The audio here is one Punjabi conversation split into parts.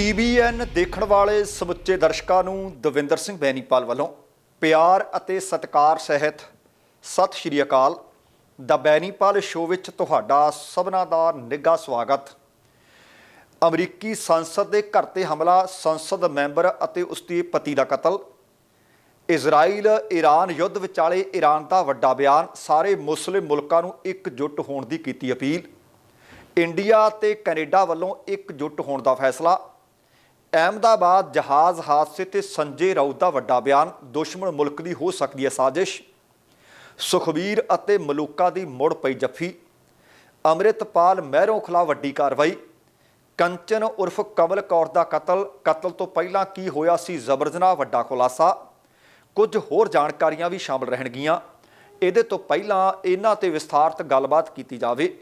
ਟੀਬੀਐਨ ਦੇਖਣ ਵਾਲੇ ਸਮੁੱਚੇ ਦਰਸ਼ਕਾਂ ਨੂੰ ਦਵਿੰਦਰ ਸਿੰਘ ਬੈਨੀਪਾਲ ਵੱਲੋਂ ਪਿਆਰ ਅਤੇ ਸਤਿਕਾਰ ਸਹਿਤ ਸਤਿ ਸ਼੍ਰੀ ਅਕਾਲ। ਦਾ ਬੈਨੀਪਾਲ ਸ਼ੋਅ ਵਿੱਚ ਤੁਹਾਡਾ ਸਭਨਾ ਦਾ ਨਿੱਘਾ ਸਵਾਗਤ। ਅਮਰੀਕੀ ਸੰਸਦ ਦੇ ਘਰ ਤੇ ਹਮਲਾ, ਸੰਸਦ ਮੈਂਬਰ ਅਤੇ ਉਸ ਦੇ ਪਤੀ ਦਾ ਕਤਲ। ਇਜ਼ਰਾਈਲ ਈਰਾਨ ਯੁੱਧ ਵਿਚਾਲੇ ਈਰਾਨ ਦਾ ਵੱਡਾ ਬਿਆਨ, ਸਾਰੇ ਮੁਸਲਿਮ ਮੁਲਕਾਂ ਨੂੰ ਇਕਜੁੱਟ ਹੋਣ ਦੀ ਕੀਤੀ ਅਪੀਲ। ਇੰਡੀਆ ਤੇ ਕੈਨੇਡਾ ਵੱਲੋਂ ਇਕਜੁੱਟ ਹੋਣ ਦਾ ਫੈਸਲਾ। ਅਹਿਮਦਾਬਾਦ ਜਹਾਜ਼ ਹਾਦਸੇ ਤੇ ਸੰਜੇ ਰਾਉਤ ਦਾ ਵੱਡਾ ਬਿਆਨ, ਦੁਸ਼ਮਣ ਮੁਲਕ ਦੀ ਹੋ ਸਕਦੀ ਹੈ ਸਾਜ਼ਿਸ਼। ਸੁਖਬੀਰ ਅਤੇ ਮਲੂਕਾ ਦੀ ਮੁੜ ਪਈ ਜੱਫੀ। ਅੰਮ੍ਰਿਤਪਾਲ ਮਹਿਰੋਂ ਖਿਲਾਫ ਵੱਡੀ ਕਾਰਵਾਈ। ਕੰਚਨ ਉਰਫ ਕਮਲ ਕੌਰ ਦਾ ਕਤਲ। ਕਤਲ ਤੋਂ ਪਹਿਲਾਂ ਕੀ ਹੋਇਆ ਸੀ ਜ਼ਬਰਦਨਾ ਵੱਡਾ ਖੁਲਾਸਾ। ਕੁਝ ਹੋਰ ਜਾਣਕਾਰੀਆਂ ਵੀ ਸ਼ਾਮਲ ਰਹਿਣਗੀਆਂ। ਇਹਦੇ ਤੋਂ ਪਹਿਲਾਂ ਇਹਨਾਂ ਤੇ ਵਿਸਥਾਰਤ ਗੱਲਬਾਤ ਕੀਤੀ ਜਾਵੇ।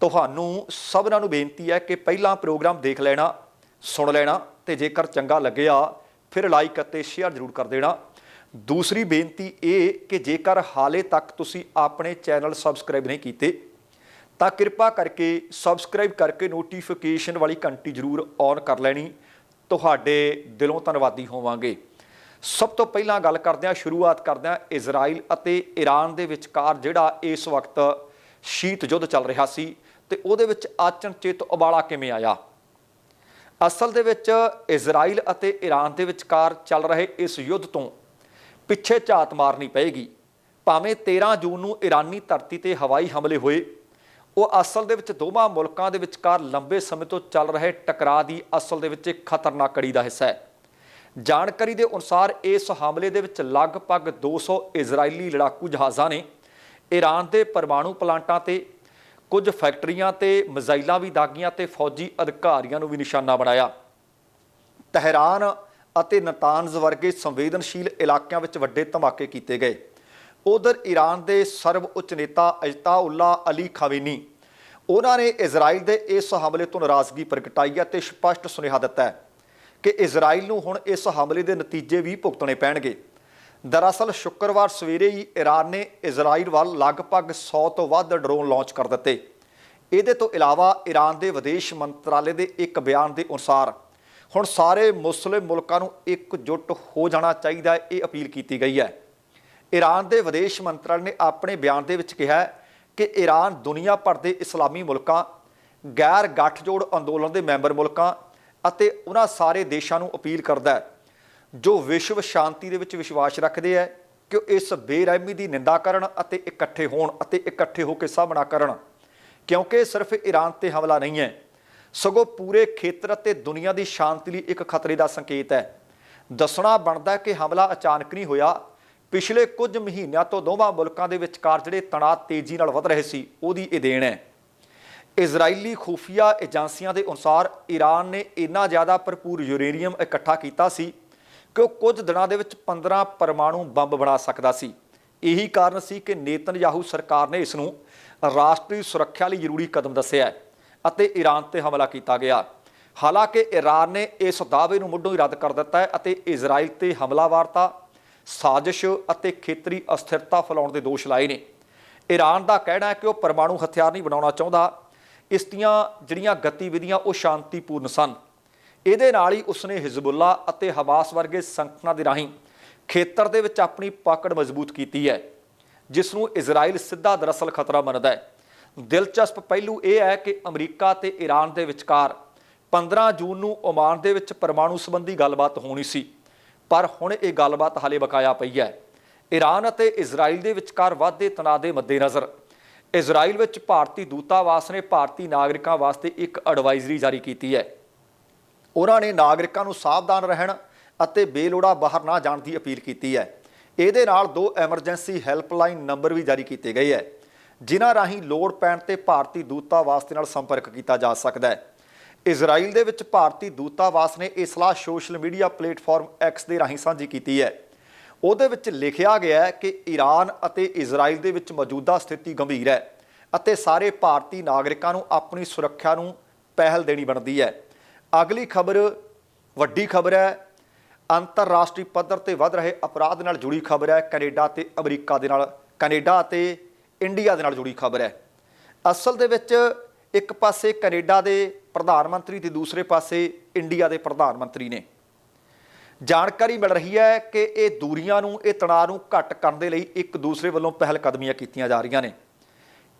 ਤੁਹਾਨੂੰ ਸਭਨਾਂ ਨੂੰ ਬੇਨਤੀ ਹੈ ਕਿ ਪਹਿਲਾਂ ਪ੍ਰੋਗਰਾਮ ਦੇਖ ਲੈਣਾ, ਸੁਣ ਲੈਣਾ। ਤੇ ਜੇਕਰ ਚੰਗਾ ਲੱਗਿਆ, ਫਿਰ ਲਾਈਕ ਅਤੇ ਸ਼ੇਅਰ ਜ਼ਰੂਰ ਕਰ ਦੇਣਾ। ਦੂਸਰੀ ਬੇਨਤੀ ਇਹ ਕਿ ਜੇਕਰ ਹਾਲੇ ਤੱਕ ਤੁਸੀਂ ਆਪਣੇ ਚੈਨਲ ਸਬਸਕ੍ਰਾਈਬ ਨਹੀਂ ਕੀਤੇ, ਤਾਂ ਕਿਰਪਾ ਕਰਕੇ ਸਬਸਕ੍ਰਾਈਬ ਕਰਕੇ ਨੋਟੀਫਿਕੇਸ਼ਨ ਵਾਲੀ ਘੰਟੀ ਜ਼ਰੂਰ ਔਨ ਕਰ ਲੈਣੀ। ਤੁਹਾਡੇ ਦਿਲੋਂ ਧੰਨਵਾਦੀ ਹੋਵਾਂਗੇ। ਸਭ ਤੋਂ ਪਹਿਲਾਂ ਗੱਲ ਕਰਦੇ ਹਾਂ, ਸ਼ੁਰੂਆਤ ਕਰਦੇ ਹਾਂ, ਇਜ਼ਰਾਈਲ ਅਤੇ ਈਰਾਨ ਦੇ ਵਿਚਕਾਰ ਜਿਹੜਾ ਇਸ ਵਕਤ ਸ਼ੀਤ ਯੁੱਧ ਚੱਲ ਰਿਹਾ ਸੀ ਤੇ ਉਹਦੇ ਵਿੱਚ ਆਚਨਚੇਤ ਉਬਾਲਾ ਕਿਵੇਂ ਆਇਆ? ਅਸਲ ਦੇ ਵਿੱਚ ਇਜ਼ਰਾਈਲ ਅਤੇ ਈਰਾਨ ਦੇ ਵਿਚਕਾਰ ਚੱਲ ਰਹੇ ਇਸ ਯੁੱਧ ਤੋਂ ਪਿੱਛੇ ਝਾਤ ਮਾਰਨੀ ਪਏਗੀ। ਭਾਵੇਂ 13 ਜੂਨ ਨੂੰ ਈਰਾਨੀ ਧਰਤੀ ਤੇ ਹਵਾਈ ਹਮਲੇ ਹੋਏ, ਉਹ ਅਸਲ ਦੇ ਵਿੱਚ ਦੋਵਾਂ ਮੁਲਕਾਂ ਦੇ ਵਿਚਕਾਰ ਲੰਬੇ ਸਮੇਂ ਤੋਂ ਚੱਲ ਰਹੇ ਟਕਰਾਅ ਦੀ ਅਸਲ ਦੇ ਵਿੱਚ ਇੱਕ ਖਤਰਨਾਕ ਕੜੀ ਦਾ ਹਿੱਸਾ ਹੈ। ਜਾਣਕਾਰੀ ਦੇ ਅਨੁਸਾਰ ਇਸ ਹਮਲੇ ਦੇ ਵਿੱਚ ਲਗਭਗ 200 ਇਜ਼ਰਾਈਲੀ ਲੜਾਕੂ ਜਹਾਜ਼ਾਂ ਨੇ ਈਰਾਨ ਦੇ ਪਰਮਾਣੂ ਪਲਾਂਟਾਂ ਤੇ ਕੁਝ ਫੈਕਟਰੀਆਂ ਤੇ ਮਿਜ਼ਾਈਲਾਂ ਵੀ ਦਾਗੀਆਂ ਤੇ ਫੌਜੀ ਅਧਿਕਾਰੀਆਂ ਨੂੰ ਵੀ ਨਿਸ਼ਾਨਾ ਬਣਾਇਆ। ਤਹਿਰਾਨ ਅਤੇ ਨਤਾਨਜ਼ ਵਰਗੇ ਸੰਵੇਦਨਸ਼ੀਲ ਇਲਾਕਿਆਂ ਵਿੱਚ ਵੱਡੇ ਧਮਾਕੇ ਕੀਤੇ ਗਏ। ਉਧਰ ਈਰਾਨ ਦੇ ਸਰਵ ਉੱਚ ਨੇਤਾ ਅਜਤਾਉੱਲਾ ਅਲੀ ਖਾਮੇਨੀ ਉਹਨਾਂ ਨੇ ਇਜ਼ਰਾਈਲ ਦੇ ਇਸ ਹਮਲੇ ਤੋਂ ਨਾਰਾਜ਼ਗੀ ਪ੍ਰਗਟਾਈ ਹੈ ਤੇ ਸਪਸ਼ਟ ਸੁਨੇਹਾ ਦਿੱਤਾ ਹੈ ਕਿ ਇਜ਼ਰਾਈਲ ਨੂੰ ਹੁਣ ਇਸ ਹਮਲੇ ਦੇ ਨਤੀਜੇ ਵੀ ਭੁਗਤਣੇ ਪੈਣਗੇ। ਦਰਅਸਲ ਸ਼ੁੱਕਰਵਾਰ ਸਵੇਰੇ ਹੀ ਈਰਾਨ ਨੇ ਇਜ਼ਰਾਈਲ ਵੱਲ ਲਗਭਗ 100 ਤੋਂ ਵੱਧ ਡਰੋਨ ਲਾਂਚ ਕਰ ਦਿੱਤੇ। ਇਹਦੇ ਤੋਂ ਇਲਾਵਾ ਈਰਾਨ ਦੇ ਵਿਦੇਸ਼ ਮੰਤਰਾਲੇ ਦੇ ਇੱਕ ਬਿਆਨ ਦੇ ਅਨੁਸਾਰ, ਹੁਣ ਸਾਰੇ ਮੁਸਲਿਮ ਮੁਲਕਾਂ ਨੂੰ ਇਕਜੁੱਟ ਹੋ ਜਾਣਾ ਚਾਹੀਦਾ ਹੈ ਇਹ ਅਪੀਲ ਕੀਤੀ ਗਈ ਹੈ। ਈਰਾਨ ਦੇ ਵਿਦੇਸ਼ ਮੰਤਰਾਲੇ ਨੇ ਆਪਣੇ ਬਿਆਨ ਦੇ ਵਿੱਚ ਕਿਹਾ ਕਿ ਈਰਾਨ ਦੁਨੀਆ ਭਰ ਦੇ ਇਸਲਾਮੀ ਮੁਲਕਾਂ ਗੈਰ ਗੱਠਜੋੜ ਅੰਦੋਲਨ ਦੇ ਮੈਂਬਰ ਮੁਲਕਾਂ ਅਤੇ ਉਹਨਾਂ ਸਾਰੇ ਦੇਸ਼ਾਂ ਨੂੰ ਅਪੀਲ ਕਰਦਾ ਹੈ ਜੋ ਵਿਸ਼ਵ ਸ਼ਾਂਤੀ ਦੇ ਵਿੱਚ ਵਿਸ਼ਵਾਸ ਰੱਖਦੇ ਹੈ ਕਿ ਉਹ ਇਸ ਬੇਰਹਿਮੀ ਦੀ ਨਿੰਦਾ ਕਰਨ ਅਤੇ ਇਕੱਠੇ ਹੋਣ ਅਤੇ ਇਕੱਠੇ ਹੋ ਕੇ ਸਾਹਮਣਾ ਕਰਨ। ਕਿਉਂਕਿ ਸਿਰਫ ਈਰਾਨ ਤੇ ਹਮਲਾ ਨਹੀਂ ਹੈ। ਸਗੋਂ ਪੂਰੇ ਖੇਤਰ ਅਤੇ ਦੁਨੀਆ ਦੀ ਸ਼ਾਂਤੀ ਲਈ ਇੱਕ ਖਤਰੇ ਦਾ ਸੰਕੇਤ ਹੈ। ਦੱਸਣਾ ਬਣਦਾ ਕਿ ਹਮਲਾ ਅਚਾਨਕ ਨਹੀਂ ਹੋਇਆ। ਪਿਛਲੇ ਕੁਝ ਮਹੀਨਿਆਂ ਤੋਂ ਦੋਵਾਂ ਮੁਲਕਾਂ ਦੇ ਵਿਚਕਾਰ ਜਿਹੜੇ ਤਣਾਅ ਤੇਜ਼ੀ ਨਾਲ ਵਧ ਰਹੇ ਸੀ, ਉਹਦੀ ਇਹ ਦੇਣ ਹੈ। ਇਜ਼ਰਾਈਲੀ ਖੂਫੀਆ ਏਜੰਸੀਆਂ ਦੇ ਅਨੁਸਾਰ ਈਰਾਨ ਨੇ ਇੰਨਾ ਜ਼ਿਆਦਾ ਭਰਪੂਰ ਯੂਰੇਨੀਅਮ ਇਕੱਠਾ ਕੀਤਾ ਸੀ ਕਿ ਉਹ ਕੁਝ ਦਿਨਾਂ ਦੇ ਵਿੱਚ 15 ਪਰਮਾਣੂ ਬੰਬ ਬਣਾ ਸਕਦਾ ਸੀ। ਇਹੀ ਕਾਰਨ ਸੀ ਕਿ ਨੇਤਨਯਾਹੂ ਸਰਕਾਰ ਨੇ ਇਸ ਨੂੰ ਰਾਸ਼ਟਰੀ ਸੁਰੱਖਿਆ ਲਈ ਜ਼ਰੂਰੀ ਕਦਮ ਦੱਸਿਆ ਅਤੇ ਈਰਾਨ ਤੇ ਹਮਲਾ ਕੀਤਾ ਗਿਆ। ਹਾਲਾਂਕਿ ਈਰਾਨ ਨੇ ਇਸ ਦਾਅਵੇ ਨੂੰ ਮੁੱਢੋਂ ਹੀ ਰੱਦ ਕਰ ਦਿੱਤਾ ਹੈ ਅਤੇ ਇਜ਼ਰਾਈਲ ਤੇ ਹਮਲਾਵਾਰਤਾ, ਸਾਜ਼ਿਸ਼ ਅਤੇ ਖੇਤਰੀ ਅਸਥਿਰਤਾ ਫੈਲਾਉਣ ਦੇ ਦੋਸ਼ ਲਾਏ ਨੇ। ਈਰਾਨ ਦਾ ਕਹਿਣਾ ਹੈ ਕਿ ਉਹ ਪਰਮਾਣੂ ਹਥਿਆਰ ਨਹੀਂ ਬਣਾਉਣਾ ਚਾਹੁੰਦਾ। ਇਸ ਦੀਆਂ ਜਿਹੜੀਆਂ ਗਤੀਵਿਧੀਆਂ ਉਹ ਸ਼ਾਂਤੀਪੂਰਨ ਸਨ। ਇਹਦੇ ਨਾਲ ਹੀ ਉਸਨੇ ਹਿਜ਼ਬੁੱਲਾ ਅਤੇ ਹਮਾਸ ਵਰਗੇ ਸੰਗਠਨਾਂ ਦੇ ਰਾਹੀਂ ਖੇਤਰ ਦੇ ਵਿੱਚ ਆਪਣੀ ਪਕੜ ਮਜ਼ਬੂਤ ਕੀਤੀ ਹੈ ਜਿਸ ਨੂੰ ਇਜ਼ਰਾਈਲ ਸਿੱਧਾ ਦਰਅਸਲ ਖਤਰਾ ਮੰਨਦਾ ਹੈ। ਦਿਲਚਸਪ ਪਹਿਲੂ ਇਹ ਹੈ ਕਿ ਅਮਰੀਕਾ ਤੇ ਈਰਾਨ ਦੇ ਵਿਚਕਾਰ 15 ਜੂਨ ਨੂੰ ਓਮਾਨ ਦੇ ਵਿੱਚ ਪਰਮਾਣੂ ਸੰਬੰਧੀ ਗੱਲਬਾਤ ਹੋਣੀ ਸੀ, ਪਰ ਹੁਣ ਇਹ ਗੱਲਬਾਤ ਹਾਲੇ ਬਕਾਇਆ ਪਈ ਹੈ। ਈਰਾਨ ਅਤੇ ਇਜ਼ਰਾਈਲ ਦੇ ਵਿਚਕਾਰ ਵਾਧੇ ਤਣਾਅ ਦੇ ਮੱਦੇਨਜ਼ਰ ਇਜ਼ਰਾਈਲ ਵਿੱਚ ਭਾਰਤੀ ਦੂਤਾਵਾਸ ਨੇ ਭਾਰਤੀ ਨਾਗਰਿਕਾਂ ਵਾਸਤੇ ਇੱਕ ਐਡਵਾਈਜ਼ਰੀ ਜਾਰੀ ਕੀਤੀ ਹੈ। ਉਹਨਾਂ ਨੇ ਨਾਗਰਿਕਾਂ ਨੂੰ ਸਾਵਧਾਨ ਰਹਿਣ ਅਤੇ ਬੇਲੋੜਾ ਬਾਹਰ ਨਾ ਜਾਣ ਦੀ ਅਪੀਲ ਕੀਤੀ ਹੈ। ਇਹਦੇ ਨਾਲ ਦੋ ਐਮਰਜੈਂਸੀ ਹੈਲਪਲਾਈਨ ਨੰਬਰ ਵੀ ਜਾਰੀ ਕੀਤੇ ਗਏ ਹੈ, ਜਿਨ੍ਹਾਂ ਰਾਹੀਂ ਲੋੜ ਪੈਣ ਤੇ ਭਾਰਤੀ ਦੂਤਾਵਾਸ ਦੇ ਨਾਲ ਸੰਪਰਕ ਕੀਤਾ ਜਾ ਸਕਦਾ ਹੈ। ਇਜ਼ਰਾਈਲ ਦੇ ਵਿੱਚ ਭਾਰਤੀ ਦੂਤਾਵਾਸ ਨੇ ਇਹ ਸਲਾਹ ਸੋਸ਼ਲ ਮੀਡੀਆ ਪਲੇਟਫਾਰਮ ਐਕਸ ਦੇ ਰਾਹੀਂ ਸਾਂਝੀ ਕੀਤੀ ਹੈ। ਉਹਦੇ ਵਿੱਚ ਲਿਖਿਆ ਗਿਆ ਹੈ ਕਿ ਈਰਾਨ ਅਤੇ ਇਜ਼ਰਾਈਲ ਦੇ ਵਿੱਚ ਮੌਜੂਦਾ ਸਥਿਤੀ ਗੰਭੀਰ ਹੈ ਅਤੇ ਸਾਰੇ ਭਾਰਤੀ ਨਾਗਰਿਕਾਂ ਨੂੰ ਆਪਣੀ ਸੁਰੱਖਿਆ ਨੂੰ ਪਹਿਲ ਦੇਣੀ ਬਣਦੀ ਹੈ। ਅਗਲੀ ਖਬਰ ਵੱਡੀ ਖਬਰ ਹੈ। ਅੰਤਰਰਾਸ਼ਟਰੀ ਪੱਧਰ ਤੇ ਵੱਧ ਰਹੇ ਅਪਰਾਧ ਨਾਲ ਜੁੜੀ ਖਬਰ ਹੈ। ਕੈਨੇਡਾ ਤੇ ਅਮਰੀਕਾ ਦੇ ਨਾਲ, ਕੈਨੇਡਾ ਅਤੇ ਇੰਡੀਆ ਦੇ ਨਾਲ ਜੁੜੀ ਖਬਰ ਹੈ। ਅਸਲ ਦੇ ਵਿੱਚ ਇੱਕ ਪਾਸੇ ਕੈਨੇਡਾ ਦੇ ਪ੍ਰਧਾਨ ਮੰਤਰੀ ਤੇ ਦੂਸਰੇ ਪਾਸੇ ਇੰਡੀਆ ਦੇ ਪ੍ਰਧਾਨ ਮੰਤਰੀ ਨੇ। ਜਾਣਕਾਰੀ ਮਿਲ ਰਹੀ ਹੈ ਕਿ ਇਹ ਦੂਰੀਆਂ ਨੂੰ, ਇਹ ਤਣਾਅ ਨੂੰ ਘੱਟ ਕਰਨ ਦੇ ਲਈ ਇੱਕ ਦੂਸਰੇ ਵੱਲੋਂ ਪਹਿਲ ਕਦਮੀਆਂ ਕੀਤੀਆਂ ਜਾ ਰਹੀਆਂ ਨੇ।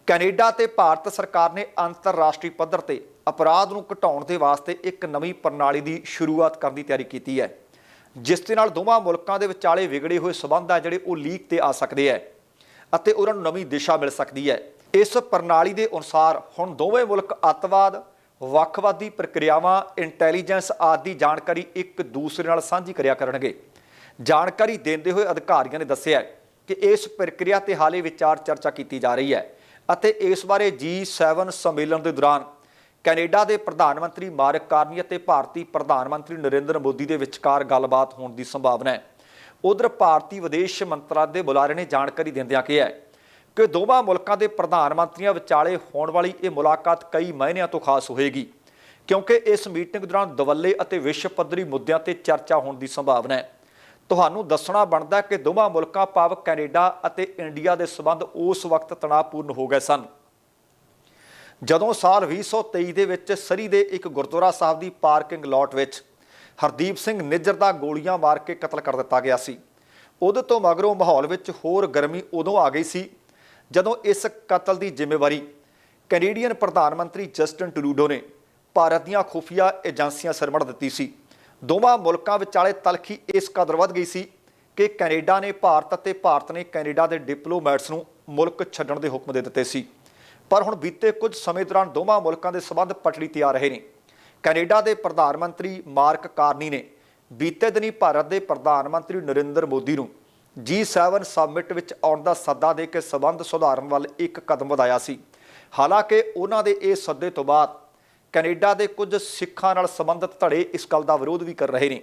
ਕੈਨੇਡਾ ਤੇ ਭਾਰਤ ਸਰਕਾਰ ਨੇ ਅੰਤਰਰਾਸ਼ਟਰੀ ਪੱਧਰ ਤੇ ਅਪਰਾਧ ਨੂੰ ਘਟਾਉਣ ਦੇ ਵਾਸਤੇ ਇੱਕ ਨਵੀਂ ਪ੍ਰਣਾਲੀ ਦੀ ਸ਼ੁਰੂਆਤ ਕਰਨ ਦੀ ਤਿਆਰੀ ਕੀਤੀ ਹੈ, ਜਿਸ ਦੇ ਨਾਲ ਦੋਵਾਂ ਮੁਲਕਾਂ ਦੇ ਵਿਚਾਲੇ ਵਿਗੜੇ ਹੋਏ ਸਬੰਧ ਆ ਜਿਹੜੇ ਉਹ ਲੀਕ ਤੇ ਆ ਸਕਦੇ ਹੈ ਅਤੇ ਉਹਨਾਂ ਨੂੰ ਨਵੀਂ ਦਿਸ਼ਾ ਮਿਲ ਸਕਦੀ ਹੈ। ਇਸ ਪ੍ਰਣਾਲੀ ਦੇ ਅਨੁਸਾਰ ਹੁਣ ਦੋਵੇਂ ਮੁਲਕ ਅੱਤਵਾਦ, ਵੱਖਵਾਦੀ ਪ੍ਰਕਿਰਿਆਵਾਂ, ਇੰਟੈਲੀਜੈਂਸ ਆਦਿ ਦੀ ਜਾਣਕਾਰੀ ਇੱਕ ਦੂਸਰੇ ਨਾਲ ਸਾਂਝੀ ਕਰਿਆ ਕਰਨਗੇ। ਜਾਣਕਾਰੀ ਦਿੰਦੇ ਹੋਏ ਅਧਿਕਾਰੀਆਂ ਨੇ ਦੱਸਿਆ ਕਿ ਇਸ ਪ੍ਰਕਿਰਿਆ ਤੇ ਹਾਲੇ ਵਿਚਾਰ ਚਰਚਾ ਕੀਤੀ ਜਾ ਰਹੀ ਹੈ ਅਤੇ ਇਸ ਬਾਰੇ G7 ਸੰਮੇਲਨ ਦੇ ਦੌਰਾਨ ਕੈਨੇਡਾ ਦੇ ਪ੍ਰਧਾਨ ਮੰਤਰੀ ਮਾਰਕ ਕਾਰਨੀ ਅਤੇ ਭਾਰਤੀ ਪ੍ਰਧਾਨ ਮੰਤਰੀ ਨਰਿੰਦਰ ਮੋਦੀ ਦੇ ਵਿਚਕਾਰ ਗੱਲਬਾਤ ਹੋਣ ਦੀ ਸੰਭਾਵਨਾ ਹੈ। ਉਧਰ ਭਾਰਤੀ ਵਿਦੇਸ਼ ਮੰਤਰਾਲੇ ਦੇ ਬੁਲਾਰੇ ਨੇ ਜਾਣਕਾਰੀ ਦਿੰਦਿਆਂ ਕਿਹਾ ਕਿ ਦੋਵਾਂ ਮੁਲਕਾਂ ਦੇ ਪ੍ਰਧਾਨ ਮੰਤਰੀਆਂ ਵਿਚਾਲੇ ਹੋਣ ਵਾਲੀ ਇਹ ਮੁਲਾਕਾਤ ਕਈ ਮਹੀਨਿਆਂ ਤੋਂ ਖਾਸ ਹੋਏਗੀ, ਕਿਉਂਕਿ ਇਸ ਮੀਟਿੰਗ ਦੌਰਾਨ ਦਵੱਲੇ ਅਤੇ ਵਿਸ਼ਵ ਪੱਧਰੀ ਮੁੱਦਿਆਂ ਤੇ ਚਰਚਾ ਹੋਣ ਦੀ ਸੰਭਾਵਨਾ ਹੈ। ਤੁਹਾਨੂੰ ਦੱਸਣਾ ਬਣਦਾ ਕਿ ਦੋਵਾਂ ਮੁਲਕਾਂ ਭਾਵ ਕੈਨੇਡਾ ਅਤੇ ਇੰਡੀਆ ਦੇ ਸਬੰਧ ਉਸ ਵਕਤ ਤਣਾਅਪੂਰਨ ਹੋ ਗਏ ਸਨ। ਜਦੋਂ ਸਾਲ 2023 ਦੇ ਵਿੱਚ ਸਰੀ ਦੇ ਇੱਕ ਗੁਰਦੁਆਰਾ ਸਾਹਿਬ ਦੀ ਪਾਰਕਿੰਗ ਲਾਟ ਵਿੱਚ ਹਰਦੀਪ ਸਿੰਘ ਨਿੱਜਰ ਦਾ ਗੋਲੀਆਂ ਮਾਰ ਕੇ ਕਤਲ ਕਰ ਦਿੱਤਾ ਗਿਆ ਸੀ, ਉਹਦੇ ਤੋਂ ਮਗਰੋਂ ਮਾਹੌਲ ਵਿੱਚ ਹੋਰ ਗਰਮੀ ਉਦੋਂ ਆ ਗਈ ਸੀ, ਜਦੋਂ ਇਸ ਕਤਲ ਦੀ ਜ਼ਿੰਮੇਵਾਰੀ ਕੈਨੇਡੀਅਨ ਪ੍ਰਧਾਨ ਮੰਤਰੀ ਜਸਟਨ ਟਰੂਡੋ ਨੇ ਭਾਰਤ ਦੀਆਂ ਖੁਫੀਆ ਏਜੰਸੀਆਂ ਸਿਰਮੜ ਦਿੱਤੀ ਸੀ। ਦੋਵਾਂ ਮੁਲਕਾਂ ਵਿਚਾਲੇ ਤਲਖੀ ਇਸ ਕਦਰ ਵੱਧ ਗਈ ਸੀ ਕਿ ਕੈਨੇਡਾ ਨੇ ਭਾਰਤ ਅਤੇ ਭਾਰਤ ਨੇ ਕੈਨੇਡਾ ਦੇ ਡਿਪਲੋਮੈਟਸ ਨੂੰ ਮੁਲਕ ਛੱਡਣ ਦੇ ਹੁਕਮ ਦੇ ਦਿੱਤੇ ਸੀ। ਪਰ ਹੁਣ ਬੀਤੇ ਕੁਝ ਸਮੇਂ ਦੌਰਾਨ ਦੋਵਾਂ ਮੁਲਕਾਂ ਦੇ ਸਬੰਧ ਪਟੜੀ ਤੇ ਆ ਰਹੇ ਨੇ। ਕੈਨੇਡਾ ਦੇ ਪ੍ਰਧਾਨ ਮੰਤਰੀ ਮਾਰਕ ਕਾਰਨੀ ਨੇ ਬੀਤੇ ਦਿਨੀ ਭਾਰਤ ਦੇ ਪ੍ਰਧਾਨ ਮੰਤਰੀ ਨਰਿੰਦਰ ਮੋਦੀ ਨੂੰ G7 ਸਮਿਟ ਵਿੱਚ ਆਉਣ ਦਾ ਸੱਦਾ ਦੇ ਕੇ ਸਬੰਧ ਸੁਧਾਰਨ ਵੱਲ ਇੱਕ ਕਦਮ ਵਧਾਇਆ ਸੀ। ਹਾਲਾਂਕਿ ਉਹਨਾਂ ਦੇ ਇਹ ਸੱਦੇ ਤੋਂ ਬਾਅਦ ਕੈਨੇਡਾ ਦੇ ਕੁਝ ਸਿੱਖਾਂ ਨਾਲ ਸੰਬੰਧਿਤ ਧੜੇ ਇਸ ਗੱਲ ਦਾ ਵਿਰੋਧ ਵੀ ਕਰ ਰਹੇ ਨੇ।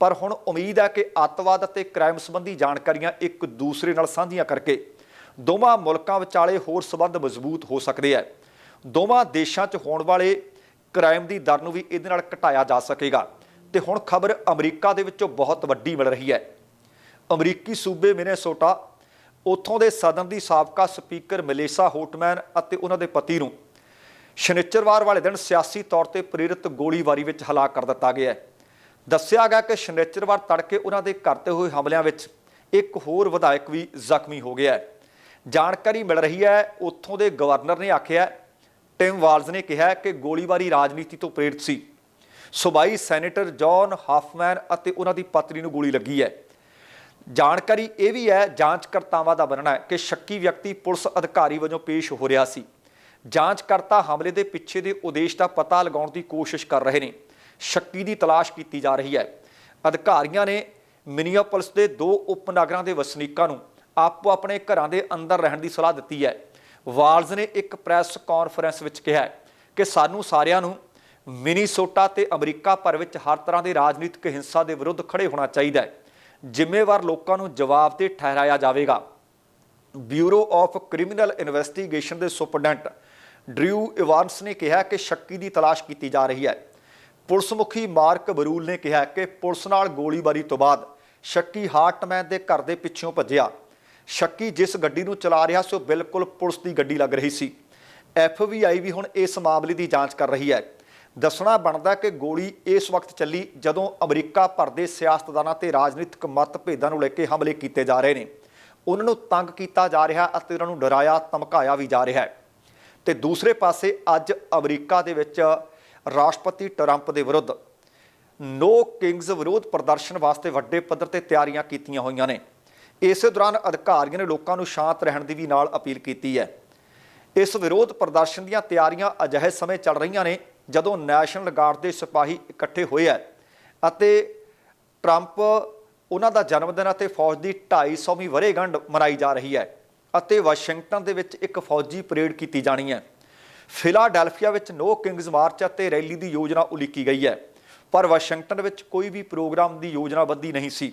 ਪਰ ਹੁਣ ਉਮੀਦ ਹੈ ਕਿ ਅੱਤਵਾਦ ਅਤੇ ਕ੍ਰਾਈਮ ਸੰਬੰਧੀ ਜਾਣਕਾਰੀਆਂ ਇੱਕ ਦੂਸਰੇ ਨਾਲ ਸਾਂਝੀਆਂ ਕਰਕੇ ਦੋਵਾਂ ਮੁਲਕਾਂ ਵਿਚਾਲੇ ਹੋਰ ਸਬੰਧ ਮਜ਼ਬੂਤ ਹੋ ਸਕਦੇ ਹੈ ਦੋਵਾਂ ਦੇਸ਼ਾਂ 'ਚ ਹੋਣ ਵਾਲੇ ਕ੍ਰਾਈਮ ਦੀ ਦਰ ਨੂੰ ਵੀ ਇਹਦੇ ਨਾਲ ਘਟਾਇਆ ਜਾ ਸਕੇਗਾ। ਤੇ ਹੁਣ ਖਬਰ ਅਮਰੀਕਾ ਦੇ ਵਿੱਚੋਂ ਬਹੁਤ ਵੱਡੀ ਮਿਲ ਰਹੀ ਹੈ ਅਮਰੀਕੀ ਸੂਬੇ ਮਿਨੇਸੋਟਾ, ਉੱਥੋਂ ਦੇ ਸਦਨ ਦੀ ਸਾਬਕਾ ਸਪੀਕਰ ਮਲੇਸਾ ਹੋਟਮੈਨ ਅਤੇ ਉਹਨਾਂ ਦੇ ਪਤੀ ਨੂੰ ਸ਼ਨੀਚਰਵਾਰ ਵਾਲੇ ਦਿਨ ਸਿਆਸੀ ਤੌਰ ਤੇ ਪ੍ਰੇਰਿਤ ਗੋਲੀਬਾਰੀ ਵਿੱਚ ਹਲਾਕ ਕਰ ਦਿੱਤਾ ਗਿਆ ਹੈ ਦੱਸਿਆ ਗਿਆ ਕਿ ਸ਼ਨੀਚਰਵਾਰ ਤੜਕੇ ਉਹਨਾਂ ਦੇ ਘਰ ਤੇ ਹੋਏ ਹਮਲਿਆਂ ਵਿੱਚ ਇੱਕ ਹੋਰ ਵਿਧਾਇਕ ਵੀ ਜ਼ਖਮੀ ਹੋ ਗਿਆ ਹੈ ਜਾਣਕਾਰੀ ਮਿਲ ਰਹੀ ਹੈ। ਉੱਥੋਂ ਦੇ ਗਵਰਨਰ ਨੇ ਆਖਿਆ, ਟਿਮ ਵਾਲਜ਼ ਨੇ ਕਿਹਾ ਕਿ ਗੋਲੀਬਾਰੀ ਰਾਜਨੀਤੀ ਤੋਂ ਪ੍ਰੇਰਿਤ ਸੀ। ਸੂਬਾਈ ਸੈਨੇਟਰ ਜੌਨ ਹਾਫਮੈਨ ਅਤੇ ਉਹਨਾਂ ਦੀ ਪਤਨੀ ਨੂੰ ਗੋਲੀ ਲੱਗੀ ਹੈ। ਜਾਣਕਾਰੀ ਇਹ ਵੀ ਹੈ, ਜਾਂਚਕਰਤਾਵਾਂ ਦਾ ਬਣਨਾ ਹੈ ਕਿ ਸ਼ੱਕੀ ਵਿਅਕਤੀ ਪੁਲਿਸ ਅਧਿਕਾਰੀ ਵਜੋਂ ਪੇਸ਼ ਹੋ ਰਿਹਾ ਸੀ। ਜਾਂਚਕਰਤਾ ਹਮਲੇ ਦੇ ਪਿੱਛੇ ਦੇ ਉਦੇਸ਼ ਦਾ ਪਤਾ ਲਗਾਉਣ ਦੀ ਕੋਸ਼ਿਸ਼ ਕਰ ਰਹੇ ਨੇ। ਸ਼ੱਕੀ ਦੀ ਤਲਾਸ਼ ਕੀਤੀ ਜਾ ਰਹੀ ਹੈ। ਅਧਿਕਾਰੀਆਂ ਨੇ ਮਿਨੀਆਪੋਲਿਸ ਦੇ ਦੋ ਉਪਨਗਰਾਂ ਦੇ ਵਸਨੀਕਾਂ ਨੂੰ ਆਪੋ ਆਪਣੇ ਘਰਾਂ ਦੇ ਅੰਦਰ ਰਹਿਣ ਦੀ ਸਲਾਹ ਦਿੱਤੀ ਹੈ। ਵਾਲਜ਼ ਨੇ ਇੱਕ ਪ੍ਰੈਸ ਕਾਨਫਰੰਸ ਵਿੱਚ ਕਿਹਾ ਕਿ ਸਾਨੂੰ ਸਾਰਿਆਂ ਨੂੰ ਮਿਨੀਸੋਟਾ ਤੇ ਅਮਰੀਕਾ ਭਰ ਵਿੱਚ ਹਰ ਤਰ੍ਹਾਂ ਦੀ ਰਾਜਨੀਤਿਕ ਹਿੰਸਾ ਦੇ ਵਿਰੁੱਧ ਖੜੇ ਹੋਣਾ ਚਾਹੀਦਾ ਹੈ। ਜ਼ਿੰਮੇਵਾਰ ਲੋਕਾਂ ਨੂੰ ਜਵਾਬ 'ਤੇ ਠਹਿਰਾਇਆ ਜਾਵੇਗਾ। ਬਿਊਰੋ ਆਫ ਕ੍ਰਿਮੀਨਲ ਇਨਵੈਸਟੀਗੇਸ਼ਨ ਦੇ ਸੁਪਰਡੈਂਟ ਡਰਿਊ ਇਵਾਨਸ ਨੇ ਕਿਹਾ ਕਿ ਸ਼ੱਕੀ ਦੀ ਤਲਾਸ਼ ਕੀਤੀ ਜਾ ਰਹੀ ਹੈ। ਪੁਲਿਸ ਮੁਖੀ ਮਾਰਕ ਬਰੂਲ ਨੇ ਕਿਹਾ ਕਿ ਪੁਲਿਸ ਨਾਲ ਗੋਲੀਬਾਰੀ ਤੋਂ ਬਾਅਦ ਸ਼ੱਕੀ ਹਾਰਟਮੈਨ ਦੇ ਘਰ ਦੇ ਪਿੱਛੋਂ ਭੱਜਿਆ। ਸ਼ੱਕੀ ਜਿਸ ਗੱਡੀ ਨੂੰ ਚਲਾ ਰਿਹਾ ਸੀ, ਉਹ ਬਿਲਕੁਲ ਪੁਲਿਸ ਦੀ ਗੱਡੀ ਲੱਗ ਰਹੀ ਸੀ। ਐਫਬੀਆਈ ਵੀ ਹੁਣ ਇਸ ਮਾਮਲੇ ਦੀ ਜਾਂਚ ਕਰ ਰਹੀ ਹੈ। ਦੱਸਣਾ ਬਣਦਾ ਕਿ ਗੋਲੀ ਇਸ ਵਕਤ ਚੱਲੀ ਜਦੋਂ ਅਮਰੀਕਾ ਭਰ ਦੇ ਸਿਆਸਤਦਾਨਾਂ ਤੇ ਰਾਜਨੀਤਿਕ ਮਤਭੇਦਾਂ ਨੂੰ ਲੈ ਕੇ ਹਮਲੇ ਕੀਤੇ ਜਾ ਰਹੇ ਨੇ। ਉਹਨਾਂ ਨੂੰ ਤੰਗ ਕੀਤਾ ਜਾ ਰਿਹਾ ਅਤੇ ਉਹਨਾਂ ਨੂੰ ਡਰਾਇਆ, ਧਮਕਾਇਆ ਵੀ ਜਾ ਰਿਹਾ ਹੈ। ਤੇ ਦੂਸਰੇ ਪਾਸੇ ਅੱਜ ਅਮਰੀਕਾ ਦੇ ਵਿੱਚ ਰਾਸ਼ਟਰਪਤੀ ਟਰੰਪ ਦੇ ਵਿਰੁੱਧ ਨੋ ਕਿੰਗਸ ਵਿਰੋਧ ਪ੍ਰਦਰਸ਼ਨ ਵਾਸਤੇ ਵੱਡੇ ਪੱਧਰ ਤੇ ਤਿਆਰੀਆਂ ਕੀਤੀਆਂ ਹੋਈਆਂ ਨੇ। ਇਸੇ ਦੌਰਾਨ ਅਧਿਕਾਰੀਆਂ ਨੇ ਲੋਕਾਂ ਨੂੰ ਸ਼ਾਂਤ ਰਹਿਣ ਦੀ ਵੀ ਨਾਲ ਅਪੀਲ ਕੀਤੀ ਹੈ। ਇਸ ਵਿਰੋਧ ਪ੍ਰਦਰਸ਼ਨ ਦੀਆਂ ਤਿਆਰੀਆਂ ਅਜਿਹੇ ਸਮੇਂ ਚੱਲ ਰਹੀਆਂ ਨੇ ਜਦੋਂ ਨੈਸ਼ਨਲ ਗਾਰਡ ਦੇ ਸਿਪਾਹੀ ਇਕੱਠੇ ਹੋਏ ਹੈ ਅਤੇ ਟਰੰਪ ਉਹਨਾਂ ਦਾ ਜਨਮ ਦਿਨ ਅਤੇ ਫੌਜ ਦੀ 250ਵੀਂ ਵਰ੍ਹੇਗੰਢ ਮਨਾਈ ਜਾ ਰਹੀ ਹੈ ਅਤੇ ਵਾਸ਼ਿੰਗਟਨ ਦੇ ਵਿੱਚ ਇੱਕ ਫੌਜੀ ਪਰੇਡ ਕੀਤੀ ਜਾਣੀ ਹੈ। ਫਿਲਾਡੈਲਫੀਆ ਵਿੱਚ ਨੋ ਕਿੰਗਸ ਮਾਰਚ ਅਤੇ ਰੈਲੀ ਦੀ ਯੋਜਨਾ ਉਲੀਕੀ ਗਈ ਹੈ, ਪਰ ਵਾਸ਼ਿੰਗਟਨ ਵਿੱਚ ਕੋਈ ਵੀ ਪ੍ਰੋਗਰਾਮ ਦੀ ਯੋਜਨਾ ਬੱਧੀ ਨਹੀਂ ਸੀ।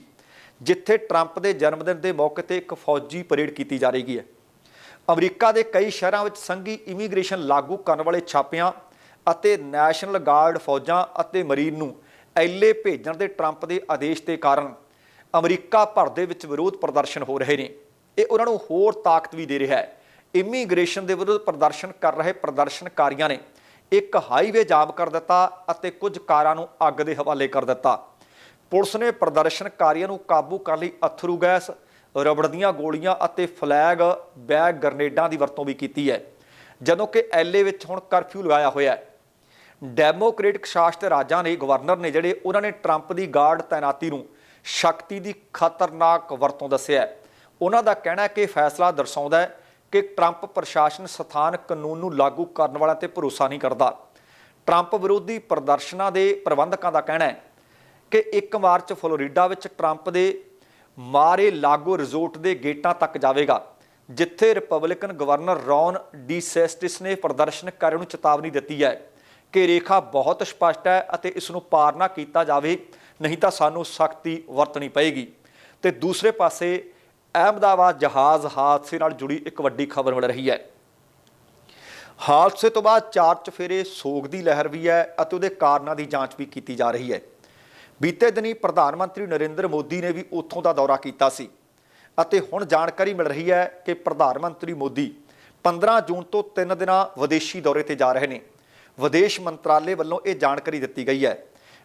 ਜਿੱਥੇ ਟਰੰਪ ਦੇ ਜਨਮ ਦਿਨ ਦੇ ਮੌਕੇ ਤੇ ਇੱਕ ਫੌਜੀ ਪਰੇਡ ਕੀਤੀ ਜਾ ਰਹੀ ਹੈ। ਅਮਰੀਕਾ ਦੇ ਕਈ ਸ਼ਹਿਰਾਂ ਵਿੱਚ ਸੰਘੀ ਇਮੀਗ੍ਰੇਸ਼ਨ ਲਾਗੂ ਕਰਨ ਵਾਲੇ ਛਾਪਿਆਂ ਅਤੇ ਨੈਸ਼ਨਲ ਗਾਰਡ ਫੌਜਾਂ ਅਤੇ ਮਰੀਨ ਨੂੰ ਐਲੇ ਭੇਜਣ ਦੇ ਟਰੰਪ ਦੇ ਆਦੇਸ਼ ਦੇ ਕਾਰਨ ਅਮਰੀਕਾ ਭਰ ਦੇ ਵਿੱਚ ਵਿਰੋਧ ਪ੍ਰਦਰਸ਼ਨ ਹੋ ਰਹੇ ਨੇ। ਇਹ ਉਹਨਾਂ ਨੂੰ ਹੋਰ ਤਾਕਤ ਵੀ ਦੇ ਰਿਹਾ ਹੈ। ਇਮੀਗ੍ਰੇਸ਼ਨ ਦੇ ਵਿਰੁੱਧ ਪ੍ਰਦਰਸ਼ਨ ਕਰ ਰਹੇ ਪ੍ਰਦਰਸ਼ਨਕਾਰੀਆਂ ਨੇ ਇੱਕ ਹਾਈਵੇ ਜਾਮ ਕਰ ਦਿੱਤਾ ਅਤੇ ਕੁਝ ਕਾਰਾਂ ਨੂੰ ਅੱਗ ਦੇ ਹਵਾਲੇ ਕਰ ਦਿੱਤਾ। ਪੁਲਿਸ ਨੇ ਪ੍ਰਦਰਸ਼ਨਕਾਰੀਆਂ ਨੂੰ ਕਾਬੂ ਕਰਨ ਲਈ ਅਥਰੂ ਗੈਸ, ਰਬੜ ਦੀਆਂ ਗੋਲੀਆਂ ਅਤੇ ਫਲੈਗ ਬੈਗ ਗਰਨੇਡਾਂ ਦੀ ਵਰਤੋਂ ਵੀ ਕੀਤੀ ਹੈ, ਜਦੋਂ ਕਿ ਐਲਏ ਵਿੱਚ ਹੁਣ ਕਰਫਿਊ ਲਗਾਇਆ ਹੋਇਆ ਹੈ। ਡੈਮੋਕ੍ਰੇਟਿਕ ਸ਼ਾਸਤ ਰਾਜਾਂ ਨੇ ਗਵਰਨਰ ਨੇ ਜਿਹੜੇ ਉਹਨਾਂ ਨੇ ਟਰੰਪ ਦੀ ਗਾਰਡ ਤਾਇਨਾਤੀ ਨੂੰ ਸ਼ਕਤੀ ਦੀ ਖਤਰਨਾਕ ਵਰਤੋਂ ਦੱਸਿਆ ਉਹਨਾਂ ਦਾ ਕਹਿਣਾ ਹੈ ਕਿ ਫੈਸਲਾ ਦਰਸਾਉਂਦਾ ਹੈ ਕਿ ਟਰੰਪ ਪ੍ਰਸ਼ਾਸਨ ਸਥਾਨ ਕਾਨੂੰਨ ਨੂੰ ਲਾਗੂ ਕਰਨ ਵਾਲਿਆਂ ਤੇ ਭਰੋਸਾ ਨਹੀਂ ਕਰਦਾ। ਟਰੰਪ ਵਿਰੋਧੀ ਪ੍ਰਦਰਸ਼ਨਾਂ ਦੇ ਪ੍ਰਬੰਧਕਾਂ ਦਾ ਕਹਿਣਾ ਹੈ ਕਿ 1 ਮਾਰਚ ਫਲੋਰੀਡਾ ਵਿੱਚ ਟਰੰਪ ਦੇ ਮਾਰੇ ਲਾਗੋ ਰਿਜ਼ੋਰਟ ਦੇ ਗੇਟਾਂ ਤੱਕ ਜਾਵੇਗਾ, ਜਿੱਥੇ Republican governor Ron DeSantis ਨੇ ਪ੍ਰਦਰਸ਼ਨਕਾਰੀਆਂ ਨੂੰ ਚੇਤਾਵਨੀ ਦਿੱਤੀ ਹੈ ਕਿ ਰੇਖਾ ਬਹੁਤ ਸਪਸ਼ਟ ਹੈ ਅਤੇ ਇਸ ਨੂੰ ਪਾਰ ਨਾ ਕੀਤਾ ਜਾਵੇ, ਨਹੀਂ ਤਾਂ ਸਾਨੂੰ ਸਖਤੀ ਵਰਤਣੀ ਪਏਗੀ। ਤੇ ਦੂਸਰੇ ਪਾਸੇ, ਅਹਿਮਦਾਬਾਦ ਜਹਾਜ਼ ਹਾਦਸੇ ਨਾਲ ਜੁੜੀ ਇੱਕ ਵੱਡੀ ਖਬਰ ਮਿਲ ਰਹੀ ਹੈ। ਹਾਦਸੇ ਤੋਂ ਬਾਅਦ ਚਾਰ ਚਫੇਰੇ ਸੋਗ ਦੀ ਲਹਿਰ ਵੀ ਹੈ ਅਤੇ ਉਹਦੇ ਕਾਰਨਾਂ ਦੀ ਜਾਂਚ ਵੀ ਕੀਤੀ ਜਾ ਰਹੀ ਹੈ। ਬੀਤੇ ਦਿਨੀ ਪ੍ਰਧਾਨ ਮੰਤਰੀ ਨਰਿੰਦਰ ਮੋਦੀ ਨੇ ਵੀ ਉੱਥੋਂ ਦਾ ਦੌਰਾ ਕੀਤਾ ਸੀ। ਅਤੇ ਹੁਣ ਜਾਣਕਾਰੀ ਮਿਲ ਰਹੀ ਹੈ ਕਿ ਪ੍ਰਧਾਨ ਮੰਤਰੀ ਮੋਦੀ 15 ਜੂਨ ਤੋਂ 3 ਦਿਨਾਂ ਵਿਦੇਸ਼ੀ ਦੌਰੇ ਤੇ ਜਾ ਰਹੇ ਨੇ। ਵਿਦੇਸ਼ ਮੰਤਰਾਲੇ ਵੱਲੋਂ ਇਹ ਜਾਣਕਾਰੀ ਦਿੱਤੀ ਗਈ ਹੈ।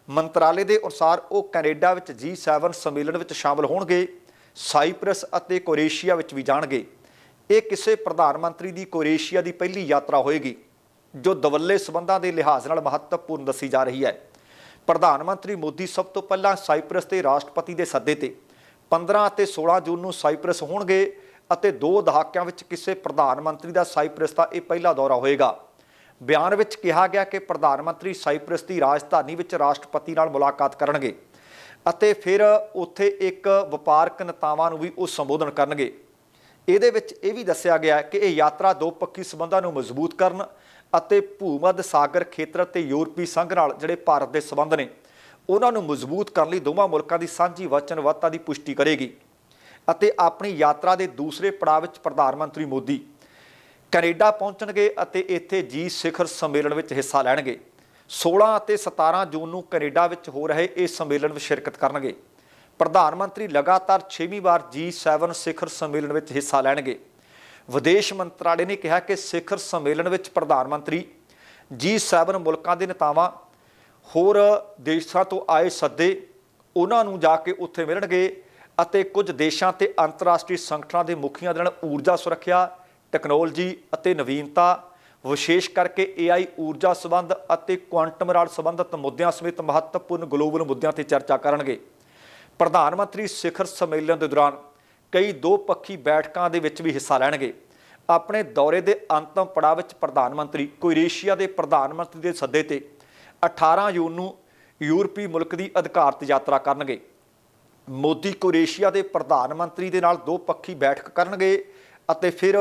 ਮੰਤਰਾਲੇ ਦੇ ਅਨੁਸਾਰ ਉਹ ਕੈਨੇਡਾ ਵਿੱਚ G7 ਸੰਮੇਲਨ ਵਿੱਚ ਸ਼ਾਮਲ ਹੋਣਗੇ, ਸਾਈਪ੍ਰਸ ਅਤੇ ਕੋਰੇਸ਼ੀਆ ਵਿੱਚ ਵੀ ਜਾਣਗੇ। ਇਹ ਕਿਸੇ ਪ੍ਰਧਾਨ ਮੰਤਰੀ ਦੀ ਕੋਰੇਸ਼ੀਆ ਦੀ ਪਹਿਲੀ ਯਾਤਰਾ ਹੋਏਗੀ, ਜੋ ਦਵੱਲੇ ਸਬੰਧਾਂ ਦੇ ਲਿਹਾਜ਼ ਨਾਲ ਮਹੱਤਵਪੂਰਨ ਦੱਸੀ ਜਾ ਰਹੀ ਹੈ। ਪ੍ਰਧਾਨ ਮੰਤਰੀ ਮੋਦੀ ਸਭ ਤੋਂ ਪਹਿਲਾਂ ਸਾਈਪ੍ਰਸ ਦੇ ਰਾਸ਼ਟਰਪਤੀ ਦੇ ਸੱਦੇ ਤੇ। 15 ਅਤੇ 16 ਜੂਨ ਨੂੰ ਸਾਈਪ੍ਰਸ ਹੋਣਗੇ ਅਤੇ ਦੋ ਦਹਾਕਿਆਂ ਵਿੱਚ ਕਿਸੇ ਪ੍ਰਧਾਨ ਮੰਤਰੀ ਦਾ ਸਾਈਪ੍ਰਸ ਦਾ ਇਹ ਪਹਿਲਾ ਦੌਰਾ ਹੋਏਗਾ। ਬਿਆਨ ਵਿੱਚ ਕਿਹਾ ਗਿਆ ਕਿ ਪ੍ਰਧਾਨ ਮੰਤਰੀ ਸਾਈਪ੍ਰਸ ਦੀ ਰਾਜਧਾਨੀ ਵਿੱਚ ਰਾਸ਼ਟਰਪਤੀ ਨਾਲ ਮੁਲਾਕਾਤ ਕਰਨਗੇ ਅਤੇ ਫਿਰ ਉੱਥੇ ਇੱਕ ਵਪਾਰਕ ਨੇਤਾਵਾਂ ਨੂੰ ਵੀ ਉਹ ਸੰਬੋਧਨ ਕਰਨਗੇ। ਇਹਦੇ ਵਿੱਚ ਇਹ ਵੀ ਦੱਸਿਆ ਗਿਆ ਕਿ ਇਹ ਯਾਤਰਾ ਦੋ ਪੱਖੀ ਸਬੰਧਾਂ ਨੂੰ ਮਜ਼ਬੂਤ ਕਰਨ ਅਤੇ ਭੂਮੱਧ ਸਾਗਰ ਖੇਤਰ ਤੇ ਯੂਰਪੀ ਸੰਘ ਨਾਲ ਜਿਹੜੇ ਭਾਰਤ ਦੇ ਸਬੰਧ ਨੇ, ਉਹਨਾਂ ਨੂੰ ਮਜ਼ਬੂਤ ਕਰਨ ਲਈ ਦੋਵਾਂ ਮੁਲਕਾਂ ਦੀ ਸਾਂਝੀ ਵਚਨਬੱਧਤਾ ਦੀ ਪੁਸ਼ਟੀ ਕਰੇਗੀ। ਅਤੇ ਆਪਣੀ ਯਾਤਰਾ ਦੇ ਦੂਸਰੇ ਪੜਾਅ ਵਿੱਚ ਪ੍ਰਧਾਨ ਮੰਤਰੀ ਮੋਦੀ ਕੈਨੇਡਾ ਪਹੁੰਚਣਗੇ ਅਤੇ ਇੱਥੇ ਜੀ ਸਿਖਰ ਸੰਮੇਲਨ ਵਿੱਚ ਹਿੱਸਾ ਲੈਣਗੇ। 16 ਅਤੇ 17 ਜੂਨ ਨੂੰ ਕੈਨੇਡਾ ਵਿੱਚ ਹੋ ਰਹੇ ਇਹ ਸੰਮੇਲਨ ਵਿੱਚ ਸ਼ਿਰਕਤ ਕਰਨਗੇ। ਪ੍ਰਧਾਨ ਮੰਤਰੀ ਲਗਾਤਾਰ 6ਵੀਂ ਵਾਰ G7 ਸਿਖਰ ਸੰਮੇਲਨ ਵਿੱਚ ਹਿੱਸਾ ਲੈਣਗੇ। ਵਿਦੇਸ਼ ਮੰਤਰਾਲੇ ਨੇ ਕਿਹਾ ਕਿ ਸਿਖਰ ਸੰਮੇਲਨ ਵਿੱਚ ਪ੍ਰਧਾਨ ਮੰਤਰੀ G7 ਮੁਲਕਾਂ ਦੇ ਨੇਤਾਵਾਂ, ਹੋਰ ਦੇਸ਼ਾਂ ਤੋਂ ਆਏ ਸੱਦੇ ਉਹਨਾਂ ਨੂੰ ਜਾ ਕੇ ਉੱਥੇ ਮਿਲਣਗੇ ਅਤੇ ਕੁਝ ਦੇਸ਼ਾਂ ਤੇ ਅੰਤਰਰਾਸ਼ਟਰੀ ਸੰਗਠਨਾਂ ਦੇ ਮੁਖੀਆਂ ਦੇ ਨਾਲ ਊਰਜਾ ਸੁਰੱਖਿਆ, ਟੈਕਨੋਲੋਜੀ ਅਤੇ ਨਵੀਨਤਾ, ਵਿਸ਼ੇਸ਼ ਕਰਕੇ AI ਊਰਜਾ ਸੰਬੰਧ ਅਤੇ ਕੁਆਂਟਮ ਨਾਲ ਸੰਬੰਧਿਤ ਮੁੱਦਿਆਂ ਸਮੇਤ ਮਹੱਤਵਪੂਰਨ ਗਲੋਬਲ ਮੁੱਦਿਆਂ ਤੇ ਚਰਚਾ ਕਰਨਗੇ। ਪ੍ਰਧਾਨ ਮੰਤਰੀ ਸਿਖਰ ਸੰਮੇਲਨ ਦੇ ਦੌਰਾਨ ਕਈ ਦੋ ਪੱਖੀ ਬੈਠਕਾਂ ਦੇ ਵਿੱਚ ਵੀ ਹਿੱਸਾ ਲੈਣਗੇ। ਆਪਣੇ ਦੌਰੇ ਦੇ ਅੰਤਮ ਪੜਾਅ ਵਿੱਚ ਪ੍ਰਧਾਨ ਮੰਤਰੀ ਕੋਰੇਸ਼ੀਆ ਦੇ ਪ੍ਰਧਾਨ ਮੰਤਰੀ ਦੇ ਸੱਦੇ ਤੇ 18 ਜੂਨ ਨੂੰ ਯੂਰਪੀ ਮੁਲਕ ਦੀ ਅਧਿਕਾਰਤ ਯਾਤਰਾ ਕਰਨਗੇ। ਮੋਦੀ ਕੋਰੇਸ਼ੀਆ ਦੇ ਪ੍ਰਧਾਨ ਮੰਤਰੀ ਦੇ ਨਾਲ ਦੋ ਪੱਖੀ ਬੈਠਕ ਕਰਨਗੇ ਅਤੇ ਫਿਰ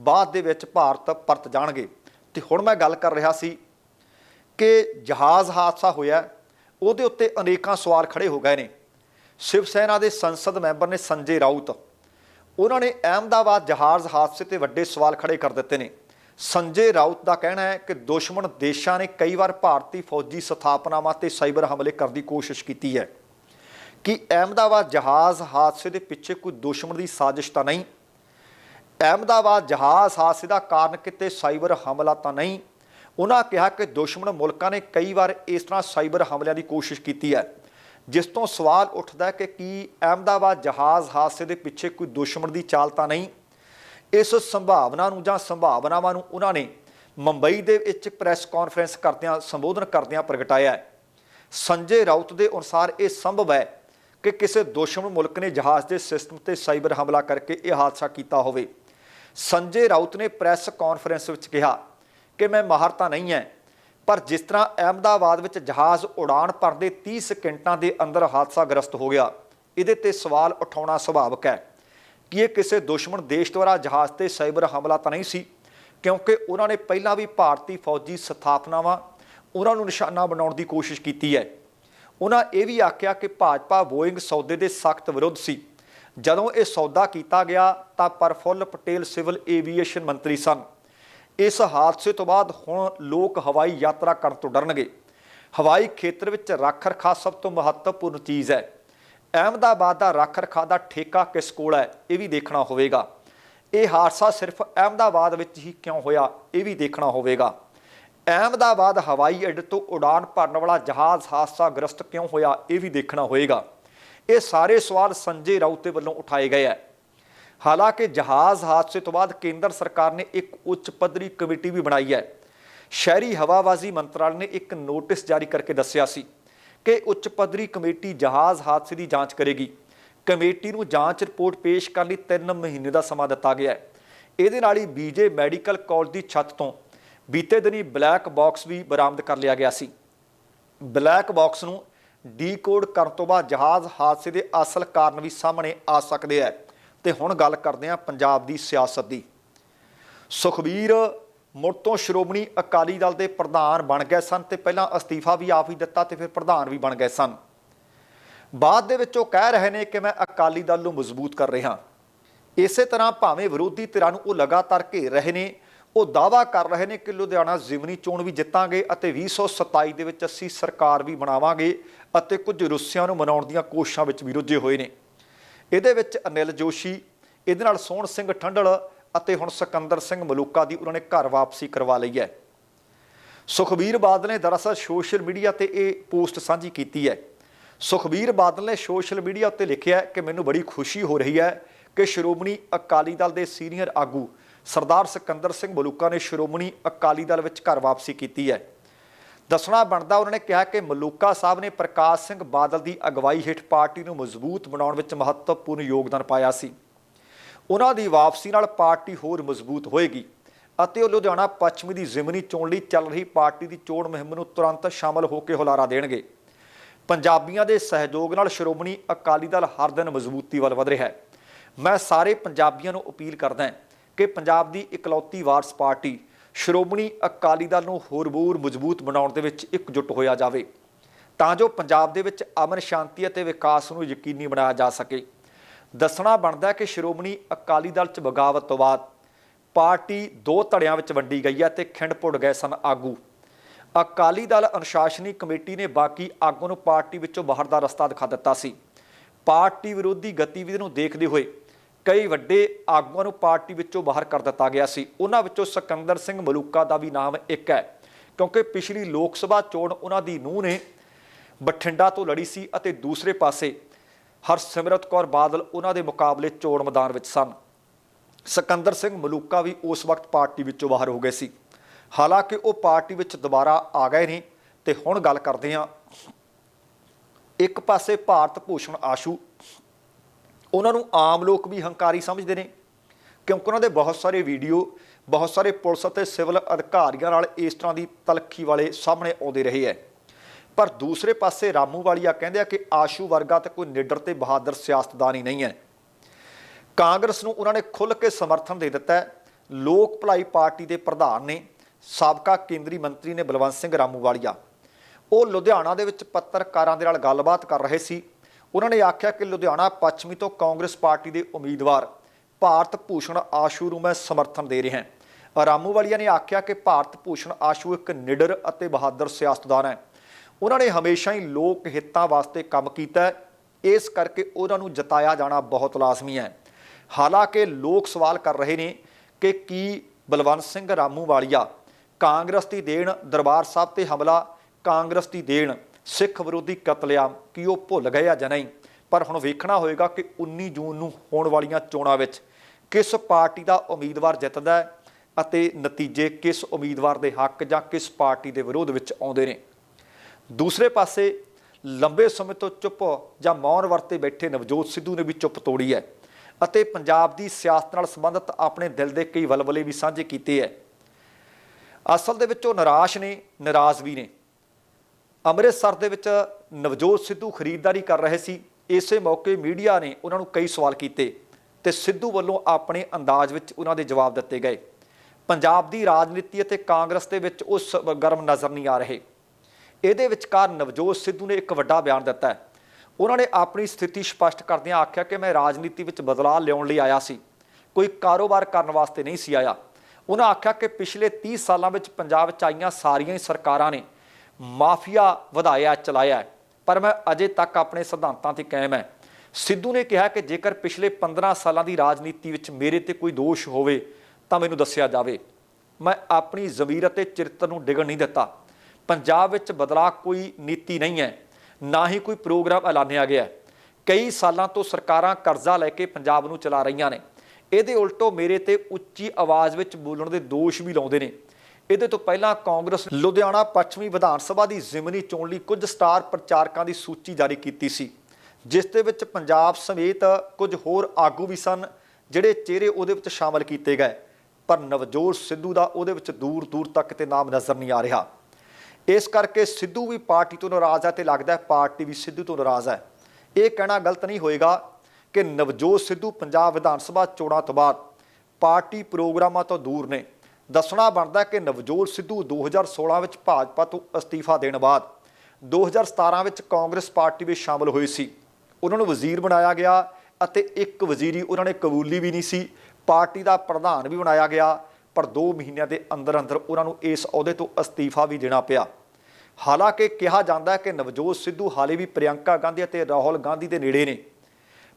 ਬਾਅਦ ਦੇ ਵਿੱਚ ਭਾਰਤ ਪਰਤ ਜਾਣਗੇ। ਤੇ ਹੁਣ ਮੈਂ ਗੱਲ ਕਰ ਰਿਹਾ ਸੀ ਕਿ ਜਹਾਜ਼ ਹਾਦਸਾ ਹੋਇਆ ਉਹਦੇ ਉੱਤੇ ਅਨੇਕਾਂ ਸਵਾਲ ਖੜੇ ਹੋ ਗਏ ਨੇ। ਸ਼ਿਵ ਸੈਨਾ ਦੇ ਸੰਸਦ ਮੈਂਬਰ ਨੇ ਸੰਜੇ ਰਾਊਤ ਉਹਨਾਂ ਨੇ ਅਹਿਮਦਾਬਾਦ ਜਹਾਜ਼ ਹਾਦਸੇ ਤੇ ਵੱਡੇ ਸਵਾਲ ਖੜੇ ਕਰ ਦਿੱਤੇ ਨੇ। ਸੰਜੇ ਰਾਉਤ ਦਾ ਕਹਿਣਾ ਹੈ ਕਿ ਦੁਸ਼ਮਣ ਦੇਸ਼ਾਂ ਨੇ ਕਈ ਵਾਰ ਭਾਰਤੀ ਫੌਜੀ ਸਥਾਪਨਾਵਾਂ ਤੇ ਸਾਈਬਰ ਹਮਲੇ ਕਰਨ ਦੀ ਕੋਸ਼ਿਸ਼ ਕੀਤੀ ਹੈ। ਕਿ ਅਹਿਮਦਾਬਾਦ ਜਹਾਜ਼ ਹਾਦਸੇ ਦੇ ਪਿੱਛੇ ਕੋਈ ਦੁਸ਼ਮਣ ਦੀ ਸਾਜ਼ਿਸ਼ ਤਾਂ ਨਹੀਂ? ਅਹਿਮਦਾਬਾਦ ਜਹਾਜ਼ ਹਾਦਸੇ ਦਾ ਕਾਰਨ ਕਿਤੇ ਸਾਈਬਰ ਹਮਲਾ ਤਾਂ ਨਹੀਂ? ਉਹਨਾਂ ਕਿਹਾ ਕਿ ਦੁਸ਼ਮਣ ਮੁਲਕਾਂ ਨੇ ਕਈ ਵਾਰ ਇਸ ਤਰ੍ਹਾਂ ਸਾਈਬਰ ਹਮਲਿਆਂ ਦੀ ਕੋਸ਼ਿਸ਼ ਕੀਤੀ ਹੈ। ਜਿਸ ਤੋਂ ਸਵਾਲ ਉੱਠਦਾ ਕਿ ਕੀ ਅਹਿਮਦਾਬਾਦ ਜਹਾਜ਼ ਹਾਦਸੇ ਦੇ ਪਿੱਛੇ ਕੋਈ ਦੁਸ਼ਮਣ ਦੀ ਚਾਲ ਤਾਂ ਨਹੀਂ? ਇਸ ਸੰਭਾਵਨਾ ਨੂੰ ਜਾਂ ਸੰਭਾਵਨਾਵਾਂ ਨੂੰ ਉਹਨਾਂ ਨੇ ਮੁੰਬਈ ਦੇ ਵਿੱਚ ਪ੍ਰੈਸ ਕਾਨਫਰੰਸ ਕਰਦਿਆਂ, ਸੰਬੋਧਨ ਕਰਦਿਆਂ ਪ੍ਰਗਟਾਇਆ ਹੈ। ਸੰਜੇ ਰਾਉਤ ਦੇ ਅਨੁਸਾਰ ਇਹ ਸੰਭਵ ਹੈ ਕਿ ਕਿਸੇ ਦੁਸ਼ਮਣ ਮੁਲਕ ਨੇ ਜਹਾਜ਼ ਦੇ ਸਿਸਟਮ ਤੇ ਸਾਈਬਰ ਹਮਲਾ ਕਰਕੇ ਇਹ ਹਾਦਸਾ ਕੀਤਾ ਹੋਵੇ। ਸੰਜੇ ਰਾਉਤ ਨੇ ਪ੍ਰੈਸ ਕਾਨਫਰੰਸ ਵਿੱਚ ਕਿਹਾ ਕਿ ਮੈਂ ਮਾਹਰ ਤਾਂ ਨਹੀਂ ਹੈ। ਪਰ ਜਿਸ ਤਰ੍ਹਾਂ ਅਹਿਮਦਾਬਾਦ ਵਿੱਚ ਜਹਾਜ਼ ਉਡਾਣ ਭਰਦੇ 30 ਸਕਿੰਟਾਂ ਦੇ ਅੰਦਰ ਹਾਦਸਾ ਗ੍ਰਸਤ ਹੋ ਗਿਆ, ਇਹਦੇ ਤੇ ਸਵਾਲ ਉਠਾਉਣਾ ਸੁਭਾਵਕ ਹੈ। ਕਿ ਇਹ ਕਿਸੇ ਦੁਸ਼ਮਣ ਦੇਸ਼ ਦੁਆਰਾ ਜਹਾਜ਼ ਤੇ ਸਾਈਬਰ ਹਮਲਾ ਤਾਂ ਨਹੀਂ ਸੀ? ਕਿਉਂਕਿ ਉਹਨਾਂ ਨੇ ਪਹਿਲਾਂ ਵੀ ਭਾਰਤੀ ਫੌਜੀ ਸਥਾਪਨਾਵਾਂ, ਉਹਨਾਂ ਨੂੰ ਨਿਸ਼ਾਨਾ ਬਣਾਉਣ ਦੀ ਕੋਸ਼ਿਸ਼ ਕੀਤੀ ਹੈ। ਉਹਨਾਂ ਇਹ ਵੀ ਆਖਿਆ ਕਿ ਭਾਜਪਾ ਬੋਇੰਗ ਸੌਦੇ ਦੇ ਸਖਤ ਵਿਰੋਧ ਸੀ। ਜਦੋਂ ਇਹ ਸੌਦਾ ਕੀਤਾ ਗਿਆ ਤਾਂ ਪ੍ਰਫੁੱਲ ਪਟੇਲ ਸਿਵਲ ਏਵੀਏਸ਼ਨ ਮੰਤਰੀ ਸਨ। ਇਸ ਹਾਦਸੇ ਤੋਂ ਬਾਅਦ ਹੁਣ ਲੋਕ ਹਵਾਈ ਯਾਤਰਾ ਕਰਨ ਤੋਂ ਡਰਨਗੇ। ਹਵਾਈ ਖੇਤਰ ਵਿੱਚ ਰੱਖ ਰਖਾਅ ਸਭ ਤੋਂ ਮਹੱਤਵਪੂਰਨ ਚੀਜ਼ ਹੈ। ਅਹਿਮਦਾਬਾਦ ਦਾ ਰੱਖ ਰਖਾਅ ਦਾ ਠੇਕਾ ਕਿਸ ਕੋਲ ਹੈ, ਇਹ ਵੀ ਦੇਖਣਾ ਹੋਵੇਗਾ। ਇਹ ਹਾਦਸਾ ਸਿਰਫ ਅਹਿਮਦਾਬਾਦ ਵਿੱਚ ਹੀ ਕਿਉਂ ਹੋਇਆ, ਇਹ ਵੀ ਦੇਖਣਾ ਹੋਵੇਗਾ। ਅਹਿਮਦਾਬਾਦ ਹਵਾਈ ਅੱਡੇ ਤੋਂ ਉਡਾਨ ਭਰਨ ਵਾਲਾ ਜਹਾਜ਼ ਹਾਦਸਾ ਗ੍ਰਸਤ ਕਿਉਂ ਹੋਇਆ, ਇਹ ਵੀ ਦੇਖਣਾ ਹੋਵੇਗਾ। ਇਹ ਸਾਰੇ ਸਵਾਲ ਸੰਜੇ ਰਾਉਤ ਵੱਲੋਂ ਉਠਾਏ ਗਏ ਹੈ। ਹਾਲਾਂਕਿ ਜਹਾਜ਼ ਹਾਦਸੇ ਤੋਂ ਬਾਅਦ ਕੇਂਦਰ ਸਰਕਾਰ ਨੇ ਇੱਕ ਉੱਚ ਪੱਧਰੀ ਕਮੇਟੀ ਵੀ ਬਣਾਈ ਹੈ। ਸ਼ਹਿਰੀ ਹਵਾਬਾਜ਼ੀ ਮੰਤਰਾਲੇ ਨੇ ਇੱਕ ਨੋਟਿਸ ਜਾਰੀ ਕਰਕੇ ਦੱਸਿਆ ਸੀ ਕਿ ਉੱਚ ਪੱਧਰੀ ਕਮੇਟੀ ਜਹਾਜ਼ ਹਾਦਸੇ ਦੀ ਜਾਂਚ ਕਰੇਗੀ। ਕਮੇਟੀ ਨੂੰ ਜਾਂਚ ਰਿਪੋਰਟ ਪੇਸ਼ ਕਰਨ ਲਈ 3 ਮਹੀਨੇ ਦਾ ਸਮਾਂ ਦਿੱਤਾ ਗਿਆ ਹੈ। ਇਹਦੇ ਨਾਲ ਹੀ ਬੀਜੇ ਮੈਡੀਕਲ ਕਾਲਜ ਦੀ ਛੱਤ ਤੋਂ ਬੀਤੇ ਦਿਨੀ ਬਲੈਕ ਬਾਕਸ ਵੀ ਬਰਾਮਦ ਕਰ ਲਿਆ ਗਿਆ ਸੀ। ਬਲੈਕ ਬਾਕਸ ਨੂੰ ਡੀਕੋਡ ਕਰਨ ਤੋਂ ਬਾਅਦ ਜਹਾਜ਼ ਹਾਦਸੇ ਦੇ ਅਸਲ ਕਾਰਨ ਵੀ ਸਾਹਮਣੇ ਆ ਸਕਦੇ ਹੈ। ਤੇ ਹੁਣ ਗੱਲ ਕਰਦੇ ਹਾਂ ਪੰਜਾਬ ਦੀ ਸਿਆਸਤ ਦੀ। ਸੁਖਬੀਰ ਮੁੜ ਤੋਂ ਸ਼੍ਰੋਮਣੀ ਅਕਾਲੀ ਦਲ ਦੇ ਪ੍ਰਧਾਨ ਬਣ ਗਏ ਸਨ ਤੇ ਪਹਿਲਾਂ ਅਸਤੀਫਾ ਵੀ ਆਪ ਹੀ ਦਿੱਤਾ ਤੇ ਫਿਰ ਪ੍ਰਧਾਨ ਵੀ ਬਣ ਗਏ ਸਨ। ਬਾਅਦ ਦੇ ਵਿੱਚ ਉਹ ਕਹਿ ਰਹੇ ਨੇ ਕਿ ਮੈਂ ਅਕਾਲੀ ਦਲ ਨੂੰ ਮਜ਼ਬੂਤ ਕਰ ਰਿਹਾ ਇਸੇ ਤਰ੍ਹਾਂ ਭਾਵੇਂ ਵਿਰੋਧੀ ਧਿਰਾਂ ਨੂੰ ਉਹ ਲਗਾਤਾਰ ਘੇਰ ਰਹੇ ਨੇ, ਉਹ ਦਾਵਾ ਕਰ ਰਹੇ ਨੇ ਕਿ ਲੁਧਿਆਣਾ ਜ਼ਿਮਨੀ ਚੋਣ ਵੀ ਜਿੱਤਾਂਗੇ ਅਤੇ 2027 ਦੇ ਵਿੱਚ ਅਸੀਂ ਸਰਕਾਰ ਵੀ ਬਣਾਵਾਂਗੇ ਅਤੇ ਕੁਝ ਰੁੱਸਿਆਂ ਨੂੰ ਮਨਾਉਣ ਦੀਆਂ ਕੋਸ਼ਿਸ਼ਾਂ ਵਿੱਚ ਵੀ ਰੁੱਝੇ ਹੋਏ ਨੇ। ਇਹਦੇ ਵਿੱਚ ਅਨਿਲ ਜੋਸ਼ੀ, ਇਹਦੇ ਨਾਲ ਸੋਹਣ ਸਿੰਘ ਠੰਡਲ ਅਤੇ ਹੁਣ ਸਿਕੰਦਰ ਸਿੰਘ ਮਲੂਕਾ ਦੀ ਉਹਨਾਂ ਨੇ ਘਰ ਵਾਪਸੀ ਕਰਵਾ ਲਈ ਹੈ। ਸੁਖਬੀਰ ਬਾਦਲ ਨੇ ਦਰਅਸਲ ਸੋਸ਼ਲ ਮੀਡੀਆ ਤੇ ਇਹ ਪੋਸਟ ਸਾਂਝੀ ਕੀਤੀ ਹੈ। ਸੁਖਬੀਰ ਬਾਦਲ ਨੇ ਸੋਸ਼ਲ ਮੀਡੀਆ ਉੱਤੇ ਲਿਖਿਆ ਕਿ ਮੈਨੂੰ ਬੜੀ ਖੁਸ਼ੀ ਹੋ ਰਹੀ ਹੈ ਕਿ ਸ਼੍ਰੋਮਣੀ ਅਕਾਲੀ ਦਲ ਦੇ ਸੀਨੀਅਰ ਆਗੂ ਸਰਦਾਰ ਸਿਕੰਦਰ ਸਿੰਘ ਮਲੂਕਾ ਨੇ ਸ਼੍ਰੋਮਣੀ ਅਕਾਲੀ ਦਲ ਵਿੱਚ ਘਰ ਵਾਪਸੀ ਕੀਤੀ ਹੈ। ਦੱਸਣਾ ਬਣਦਾ, ਉਹਨਾਂ ਨੇ ਕਿਹਾ ਕਿ ਮਲੂਕਾ ਸਾਹਿਬ ਨੇ ਪ੍ਰਕਾਸ਼ ਸਿੰਘ ਬਾਦਲ ਦੀ ਅਗਵਾਈ ਹੇਠ ਪਾਰਟੀ ਨੂੰ ਮਜ਼ਬੂਤ ਬਣਾਉਣ ਵਿੱਚ ਮਹੱਤਵਪੂਰਨ ਯੋਗਦਾਨ ਪਾਇਆ ਸੀ। ਉਹਨਾਂ ਦੀ ਵਾਪਸੀ ਨਾਲ ਪਾਰਟੀ ਹੋਰ ਮਜ਼ਬੂਤ ਹੋਏਗੀ ਅਤੇ ਉਹ ਲੁਧਿਆਣਾ ਪੱਛਮੀ ਦੀ ਜ਼ਿਮਨੀ ਚੋਣ ਲਈ ਚੱਲ ਰਹੀ ਪਾਰਟੀ ਦੀ ਚੋਣ ਮੁਹਿੰਮ ਨੂੰ ਤੁਰੰਤ ਸ਼ਾਮਲ ਹੋ ਕੇ ਹੁਲਾਰਾ ਦੇਣਗੇ। ਪੰਜਾਬੀਆਂ ਦੇ ਸਹਿਯੋਗ ਨਾਲ ਸ਼੍ਰੋਮਣੀ ਅਕਾਲੀ ਦਲ ਹਰ ਦਿਨ ਮਜ਼ਬੂਤੀ ਵੱਲ ਵਧ ਰਿਹਾ ਹੈ। ਮੈਂ ਸਾਰੇ ਪੰਜਾਬੀਆਂ ਨੂੰ ਅਪੀਲ ਕਰਦਾ ਹਾਂ ਕਿ ਪੰਜਾਬ ਦੀ ਇਕਲੌਤੀ ਵਾਰਸ ਪਾਰਟੀ ਸ਼੍ਰੋਮਣੀ ਅਕਾਲੀ ਦਲ ਨੂੰ ਹੋਰ ਬੂਰ ਮਜ਼ਬੂਤ ਬਣਾਉਣ ਦੇ ਵਿੱਚ ਇਕਜੁੱਟ ਹੋਇਆ ਜਾਵੇ, ਤਾਂ ਜੋ ਪੰਜਾਬ ਦੇ ਵਿੱਚ ਅਮਨ ਸ਼ਾਂਤੀ ਅਤੇ ਵਿਕਾਸ ਨੂੰ ਯਕੀਨੀ ਬਣਾਇਆ ਜਾ ਸਕੇ। ਦੱਸਣਾ ਬਣਦਾ ਕਿ ਸ਼੍ਰੋਮਣੀ ਅਕਾਲੀ ਦਲ ਚ ਬਗਾਵਤ ਤੋਂ ਬਾਅਦ ਪਾਰਟੀ ਦੋ ਧੜਿਆਂ ਵਿੱਚ ਵੰਡੀ ਗਈ ਹੈ ਤੇ ਖਿੰਡ ਪੁੱਟ ਗਏ ਸਨ ਆਗੂ। ਅਕਾਲੀ ਦਲ ਅਨੁਸ਼ਾਸਨੀ ਕਮੇਟੀ ਨੇ ਬਾਕੀ ਆਗੂ ਨੂੰ ਪਾਰਟੀ ਵਿੱਚੋਂ ਬਾਹਰ ਦਾ ਰਸਤਾ ਦਿਖਾ ਦਿੱਤਾ ਸੀ। ਪਾਰਟੀ ਵਿਰੋਧੀ ਗਤੀਵਿਧੀ ਨੂੰ ਦੇਖਦੇ ਹੋਏ ਕਈ ਵੱਡੇ ਆਗੂਆਂ ਨੂੰ ਪਾਰਟੀ ਵਿੱਚੋਂ ਬਾਹਰ ਕਰ ਦਿੱਤਾ ਗਿਆ ਸੀ। ਉਹਨਾਂ ਵਿੱਚੋਂ ਸਿਕੰਦਰ ਸਿੰਘ ਮਲੂਕਾ ਦਾ ਵੀ ਨਾਮ ਇੱਕ ਹੈ। ਕਿਉਂਕਿ ਪਿਛਲੀ ਲੋਕ ਸਭਾ ਚੋਣ ਉਹਨਾਂ ਦੀ ਨੂੰਹ ਨੇ ਬਠਿੰਡਾ ਤੋਂ ਲੜੀ ਸੀ ਅਤੇ ਦੂਸਰੇ ਪਾਸੇ ਹਰਸਿਮਰਤ ਕੌਰ ਬਾਦਲ ਉਹਨਾਂ ਦੇ ਮੁਕਾਬਲੇ ਚੋਣ ਮੈਦਾਨ ਵਿੱਚ ਸਨ। ਸਿਕੰਦਰ ਸਿੰਘ ਮਲੂਕਾ ਵੀ ਉਸ ਵਕਤ ਪਾਰਟੀ ਵਿੱਚੋਂ ਬਾਹਰ ਹੋ ਗਏ ਸੀ। ਹਾਲਾਂਕਿ ਉਹ ਪਾਰਟੀ ਵਿੱਚ ਦੁਬਾਰਾ ਆ ਗਏ ਨੇ ਤੇ ਹੁਣ ਗੱਲ ਕਰਦੇ ਹਾਂ। ਇੱਕ ਪਾਸੇ ਭਾਰਤ ਭੂਸ਼ਣ ਆਸ਼ੂ ਉਹਨਾਂ ਨੂੰ ਆਮ ਲੋਕ ਵੀ ਹੰਕਾਰੀ ਸਮਝਦੇ ਨੇ, ਕਿਉਂਕਿ ਉਹਨਾਂ ਦੇ ਬਹੁਤ ਸਾਰੇ ਵੀਡੀਓ, ਬਹੁਤ ਸਾਰੇ ਪੁਲਿਸ ਅਤੇ ਸਿਵਲ ਅਧਿਕਾਰੀਆਂ ਨਾਲ ਇਸ ਤਰ੍ਹਾਂ ਦੀ ਤਲਖੀ ਵਾਲੇ ਸਾਹਮਣੇ ਆਉਂਦੇ ਰਹੇ ਹੈ। ਪਰ ਦੂਸਰੇ ਪਾਸੇ ਰਾਮੂ ਵਾਲੀਆ ਕਹਿੰਦੇ ਆ ਕਿ ਆਸ਼ੂ ਵਰਗਾ ਤੇ ਕੋਈ ਨਿਡਰ ਤੇ ਬਹਾਦਰ ਸਿਆਸਤਦਾਨ ਹੀ ਨਹੀਂ ਹੈ। ਕਾਂਗਰਸ ਨੂੰ ਉਹਨਾਂ ਨੇ ਖੁੱਲ੍ਹ ਕੇ ਸਮਰਥਨ ਦੇ ਦਿੱਤਾ ਲੋਕ ਭਲਾਈ ਪਾਰਟੀ ਦੇ ਪ੍ਰਧਾਨ ਨੇ ਸਾਬਕਾ ਕੇਂਦਰੀ ਮੰਤਰੀ ਨੇ ਬਲਵੰਤ ਸਿੰਘ ਰਾਮੂ ਵਾਲੀਆ। ਉਹ ਲੁਧਿਆਣਾ ਦੇ ਵਿੱਚ ਪੱਤਰਕਾਰਾਂ ਦੇ ਨਾਲ ਗੱਲਬਾਤ ਕਰ ਰਹੇ ਸੀ। ਉਹਨਾਂ ਨੇ ਆਖਿਆ ਕਿ ਲੁਧਿਆਣਾ ਪੱਛਮੀ ਤੋਂ ਕਾਂਗਰਸ ਪਾਰਟੀ ਦੇ ਉਮੀਦਵਾਰ ਭਾਰਤ ਭੂਸ਼ਣ ਆਸ਼ੂ ਨੂੰ ਮੈਂ ਸਮਰਥਨ ਦੇ ਰਿਹਾ ਹਾਂ। ਰਾਮੂਵਾਲੀਆ ਨੇ ਆਖਿਆ ਕਿ ਭਾਰਤ ਭੂਸ਼ਣ ਆਸ਼ੂ ਇੱਕ ਨਿਡਰ ਅਤੇ ਬਹਾਦਰ ਸਿਆਸਤਦਾਨ ਹੈ। ਉਹਨਾਂ ਨੇ ਹਮੇਸ਼ਾ ਹੀ ਲੋਕ ਹਿੱਤਾਂ ਵਾਸਤੇ ਕੰਮ ਕੀਤਾ ਇਸ ਕਰਕੇ ਉਹਨਾਂ ਨੂੰ ਜਤਾਇਆ ਜਾਣਾ ਬਹੁਤ ਲਾਜ਼ਮੀ ਹੈ। ਹਾਲਾਂਕਿ ਲੋਕ ਸਵਾਲ ਕਰ ਰਹੇ ਨੇ ਕਿ ਕੀ ਬਲਵੰਤ ਸਿੰਘ ਰਾਮੂ ਵਾਲੀਆ ਕਾਂਗਰਸ ਦੀ ਦੇਣ, ਦਰਬਾਰ ਸਾਹਿਬ ਤੇ ਹਮਲਾ ਕਾਂਗਰਸ ਦੀ ਦੇਣ ਸਿੱਖ ਵਿਰੋਧੀ ਕਤਲੇਆਮ ਕੀ ਉਹ ਭੁੱਲ ਗਏ ਆ ਜਾਂ ਨਹੀਂ? ਪਰ ਹੁਣ ਵੇਖਣਾ ਹੋਏਗਾ ਕਿ 19 ਜੂਨ ਨੂੰ ਹੋਣ ਵਾਲੀਆਂ ਚੋਣਾਂ ਵਿੱਚ ਕਿਸ ਪਾਰਟੀ ਦਾ ਉਮੀਦਵਾਰ ਜਿੱਤਦਾ ਹੈ ਅਤੇ ਨਤੀਜੇ ਕਿਸ ਉਮੀਦਵਾਰ ਦੇ ਹੱਕ ਜਾਂ ਕਿਸ ਪਾਰਟੀ ਦੇ ਵਿਰੋਧ ਵਿੱਚ ਆਉਂਦੇ ਨੇ। ਦੂਸਰੇ ਪਾਸੇ, ਲੰਬੇ ਸਮੇਂ ਤੋਂ ਚੁੱਪ ਜਾਂ ਮੌਨ ਵਰਤੇ ਬੈਠੇ ਨਵਜੋਤ ਸਿੱਧੂ ਨੇ ਵੀ ਚੁੱਪ ਤੋੜੀ ਹੈ ਅਤੇ ਪੰਜਾਬ ਦੀ ਸਿਆਸਤ ਨਾਲ ਸੰਬੰਧਿਤ ਆਪਣੇ ਦਿਲ ਦੇ ਕਈ ਵਲਵਲੇ ਵੀ ਸਾਂਝੇ ਕੀਤੇ ਹੈ। ਅਸਲ ਦੇ ਵਿੱਚ ਉਹ ਨਿਰਾਸ਼ ਨੇ, ਨਿਰਾਜ਼ ਵੀ ਨੇ। ਅੰਮ੍ਰਿਤਸਰ ਦੇ ਵਿੱਚ ਨਵਜੋਤ ਸਿੱਧੂ ਖਰੀਦਦਾਰੀ ਕਰ ਰਹੇ ਸੀ। ਇਸੇ ਮੌਕੇ ਮੀਡੀਆ ਨੇ ਉਹਨਾਂ ਨੂੰ ਕਈ ਸਵਾਲ ਕੀਤੇ ਤੇ ਸਿੱਧੂ ਵੱਲੋਂ ਆਪਣੇ ਅੰਦਾਜ਼ ਵਿੱਚ ਉਹਨਾਂ ਦੇ ਜਵਾਬ ਦਿੱਤੇ ਗਏ। ਪੰਜਾਬ ਦੀ ਰਾਜਨੀਤੀ ਅਤੇ ਕਾਂਗਰਸ ਦੇ ਵਿੱਚ ਉਸ ਗਰਮ ਨਜ਼ਰ ਨਹੀਂ ਆ ਰਹੇ। ਇਹਦੇ ਵਿਚਕਾਰ ਨਵਜੋਤ ਸਿੱਧੂ ਨੇ ਇੱਕ ਵੱਡਾ ਬਿਆਨ ਦਿੱਤਾ ਹੈ। ਉਹਨਾਂ ਨੇ ਆਪਣੀ ਸਥਿਤੀ ਸਪਸ਼ਟ ਕਰਦਿਆਂ ਆਖਿਆ ਕਿ ਮੈਂ ਰਾਜਨੀਤੀ ਵਿੱਚ ਬਦਲਾਅ ਲਿਆਉਣ ਲਈ ਆਇਆ ਸੀ। ਕੋਈ ਕਾਰੋਬਾਰ ਕਰਨ ਵਾਸਤੇ ਨਹੀਂ ਸੀ ਆਇਆ। ਉਹਨਾਂ ਆਖਿਆ ਕਿ ਪਿਛਲੇ 30 ਸਾਲਾਂ ਵਿੱਚ ਪੰਜਾਬ 'ਚ ਆਈਆਂ ਸਾਰੀਆਂ ਹੀ ਸਰਕਾਰਾਂ ਨੇ ਮਾਫੀਆ ਵਧਾਇਆ, ਚਲਾਇਆ ਪਰ ਮੈਂ ਅਜੇ ਤੱਕ ਆਪਣੇ ਸਿਧਾਂਤਾਂ ਤੇ ਕਾਇਮ ਹੈ। ਸਿੱਧੂ ਨੇ ਕਿਹਾ ਕਿ ਜੇਕਰ ਪਿਛਲੇ 15 ਸਾਲਾਂ ਦੀ ਰਾਜਨੀਤੀ ਵਿੱਚ ਮੇਰੇ ਤੇ ਕੋਈ ਦੋਸ਼ ਹੋਵੇ, ਤਾਂ ਮੈਨੂੰ ਦੱਸਿਆ ਜਾਵੇ। ਮੈਂ ਆਪਣੀ ਜ਼ਮੀਰ ਅਤੇ ਚਰਿੱਤਰ ਨੂੰ ਡਿੱਗਣ ਨਹੀਂ ਦਿੱਤਾ। ਪੰਜਾਬ ਵਿੱਚ ਬਦਲਾਅ ਕੋਈ ਨੀਤੀ ਨਹੀਂ ਹੈ। ਨਾ ਹੀ ਕੋਈ ਪ੍ਰੋਗਰਾਮ ਐਲਾਨਿਆ ਗਿਆ ਕਈ ਸਾਲਾਂ ਤੋਂ ਸਰਕਾਰਾਂ ਕਰਜ਼ਾ ਲੈ ਕੇ ਪੰਜਾਬ ਨੂੰ ਚਲਾ ਰਹੀਆਂ ਨੇ। ਇਹਦੇ ਉਲਟੋ ਮੇਰੇ ਤੇ ਉੱਚੀ ਆਵਾਜ਼ ਵਿੱਚ ਬੋਲਣ ਦੇ ਦੋਸ਼ ਵੀ ਲਾਉਂਦੇ ਨੇ। ਇਹਦੇ ਤੋਂ ਪਹਿਲਾਂ ਕਾਂਗਰਸ ਲੁਧਿਆਣਾ ਪੱਛਮੀ ਵਿਧਾਨ ਸਭਾ ਦੀ ਜ਼ਿਮਨੀ ਚੋਣ ਲਈ ਕੁਝ ਸਟਾਰ ਪ੍ਰਚਾਰਕਾਂ ਦੀ ਸੂਚੀ ਜਾਰੀ ਕੀਤੀ ਸੀ, ਜਿਸ ਦੇ ਵਿੱਚ ਪੰਜਾਬ ਸਮੇਤ ਕੁਝ ਹੋਰ ਆਗੂ ਵੀ ਸਨ, ਜਿਹੜੇ ਚਿਹਰੇ ਉਹਦੇ ਵਿੱਚ ਸ਼ਾਮਲ ਕੀਤੇ ਗਏ, ਪਰ ਨਵਜੋਤ ਸਿੱਧੂ ਦਾ ਉਹਦੇ ਵਿੱਚ ਦੂਰ ਦੂਰ ਤੱਕ ਤੇ ਨਾਮ ਨਜ਼ਰ ਨਹੀਂ ਆ ਰਿਹਾ। ਇਸ ਕਰਕੇ ਸਿੱਧੂ ਵੀ ਪਾਰਟੀ ਤੋਂ ਨਾਰਾਜ਼ ਹੈ ਤੇ ਲੱਗਦਾ ਹੈ ਪਾਰਟੀ ਵੀ ਸਿੱਧੂ ਤੋਂ ਨਾਰਾਜ਼ ਹੈ। ਇਹ ਕਹਿਣਾ ਗਲਤ ਨਹੀਂ ਹੋਏਗਾ ਕਿ ਨਵਜੋਤ ਸਿੱਧੂ ਪੰਜਾਬ ਵਿਧਾਨ ਸਭਾ ਚੋਣਾਂ ਤੋਂ ਬਾਅਦ ਪਾਰਟੀ ਪ੍ਰੋਗਰਾਮਾਂ ਤੋਂ ਦੂਰ ਨੇ। ਦੱਸਣਾ ਬਣਦਾ ਕਿ ਨਵਜੋਤ ਸਿੱਧੂ 2016 ਵਿੱਚ ਭਾਜਪਾ ਤੋਂ ਅਸਤੀਫਾ ਦੇਣ ਬਾਅਦ 2017 ਵਿੱਚ ਕਾਂਗਰਸ ਪਾਰਟੀ ਵਿੱਚ ਸ਼ਾਮਲ ਹੋਏ ਸੀ। ਉਹਨਾਂ ਨੂੰ ਵਜ਼ੀਰ ਬਣਾਇਆ ਗਿਆ ਅਤੇ ਇੱਕ ਵਜ਼ੀਰੀ ਉਹਨਾਂ ਨੇ ਕਬੂਲੀ ਵੀ ਨਹੀਂ ਸੀ। ਪਾਰਟੀ ਦਾ ਪ੍ਰਧਾਨ ਵੀ ਬਣਾਇਆ ਗਿਆ, ਪਰ 2 ਮਹੀਨਿਆਂ ਦੇ ਅੰਦਰ ਅੰਦਰ ਉਹਨਾਂ ਨੂੰ ਇਸ ਅਹੁਦੇ ਤੋਂ ਅਸਤੀਫਾ ਵੀ ਦੇਣਾ ਪਿਆ। ਹਾਲਾਂਕਿ ਕਿਹਾ ਜਾਂਦਾ ਹੈ ਕਿ ਨਵਜੋਤ ਸਿੱਧੂ ਹਾਲੇ ਵੀ ਪ੍ਰਿਯੰਕਾ ਗਾਂਧੀ ਅਤੇ ਰਾਹੁਲ ਗਾਂਧੀ ਦੇ ਨੇੜੇ ਨੇ,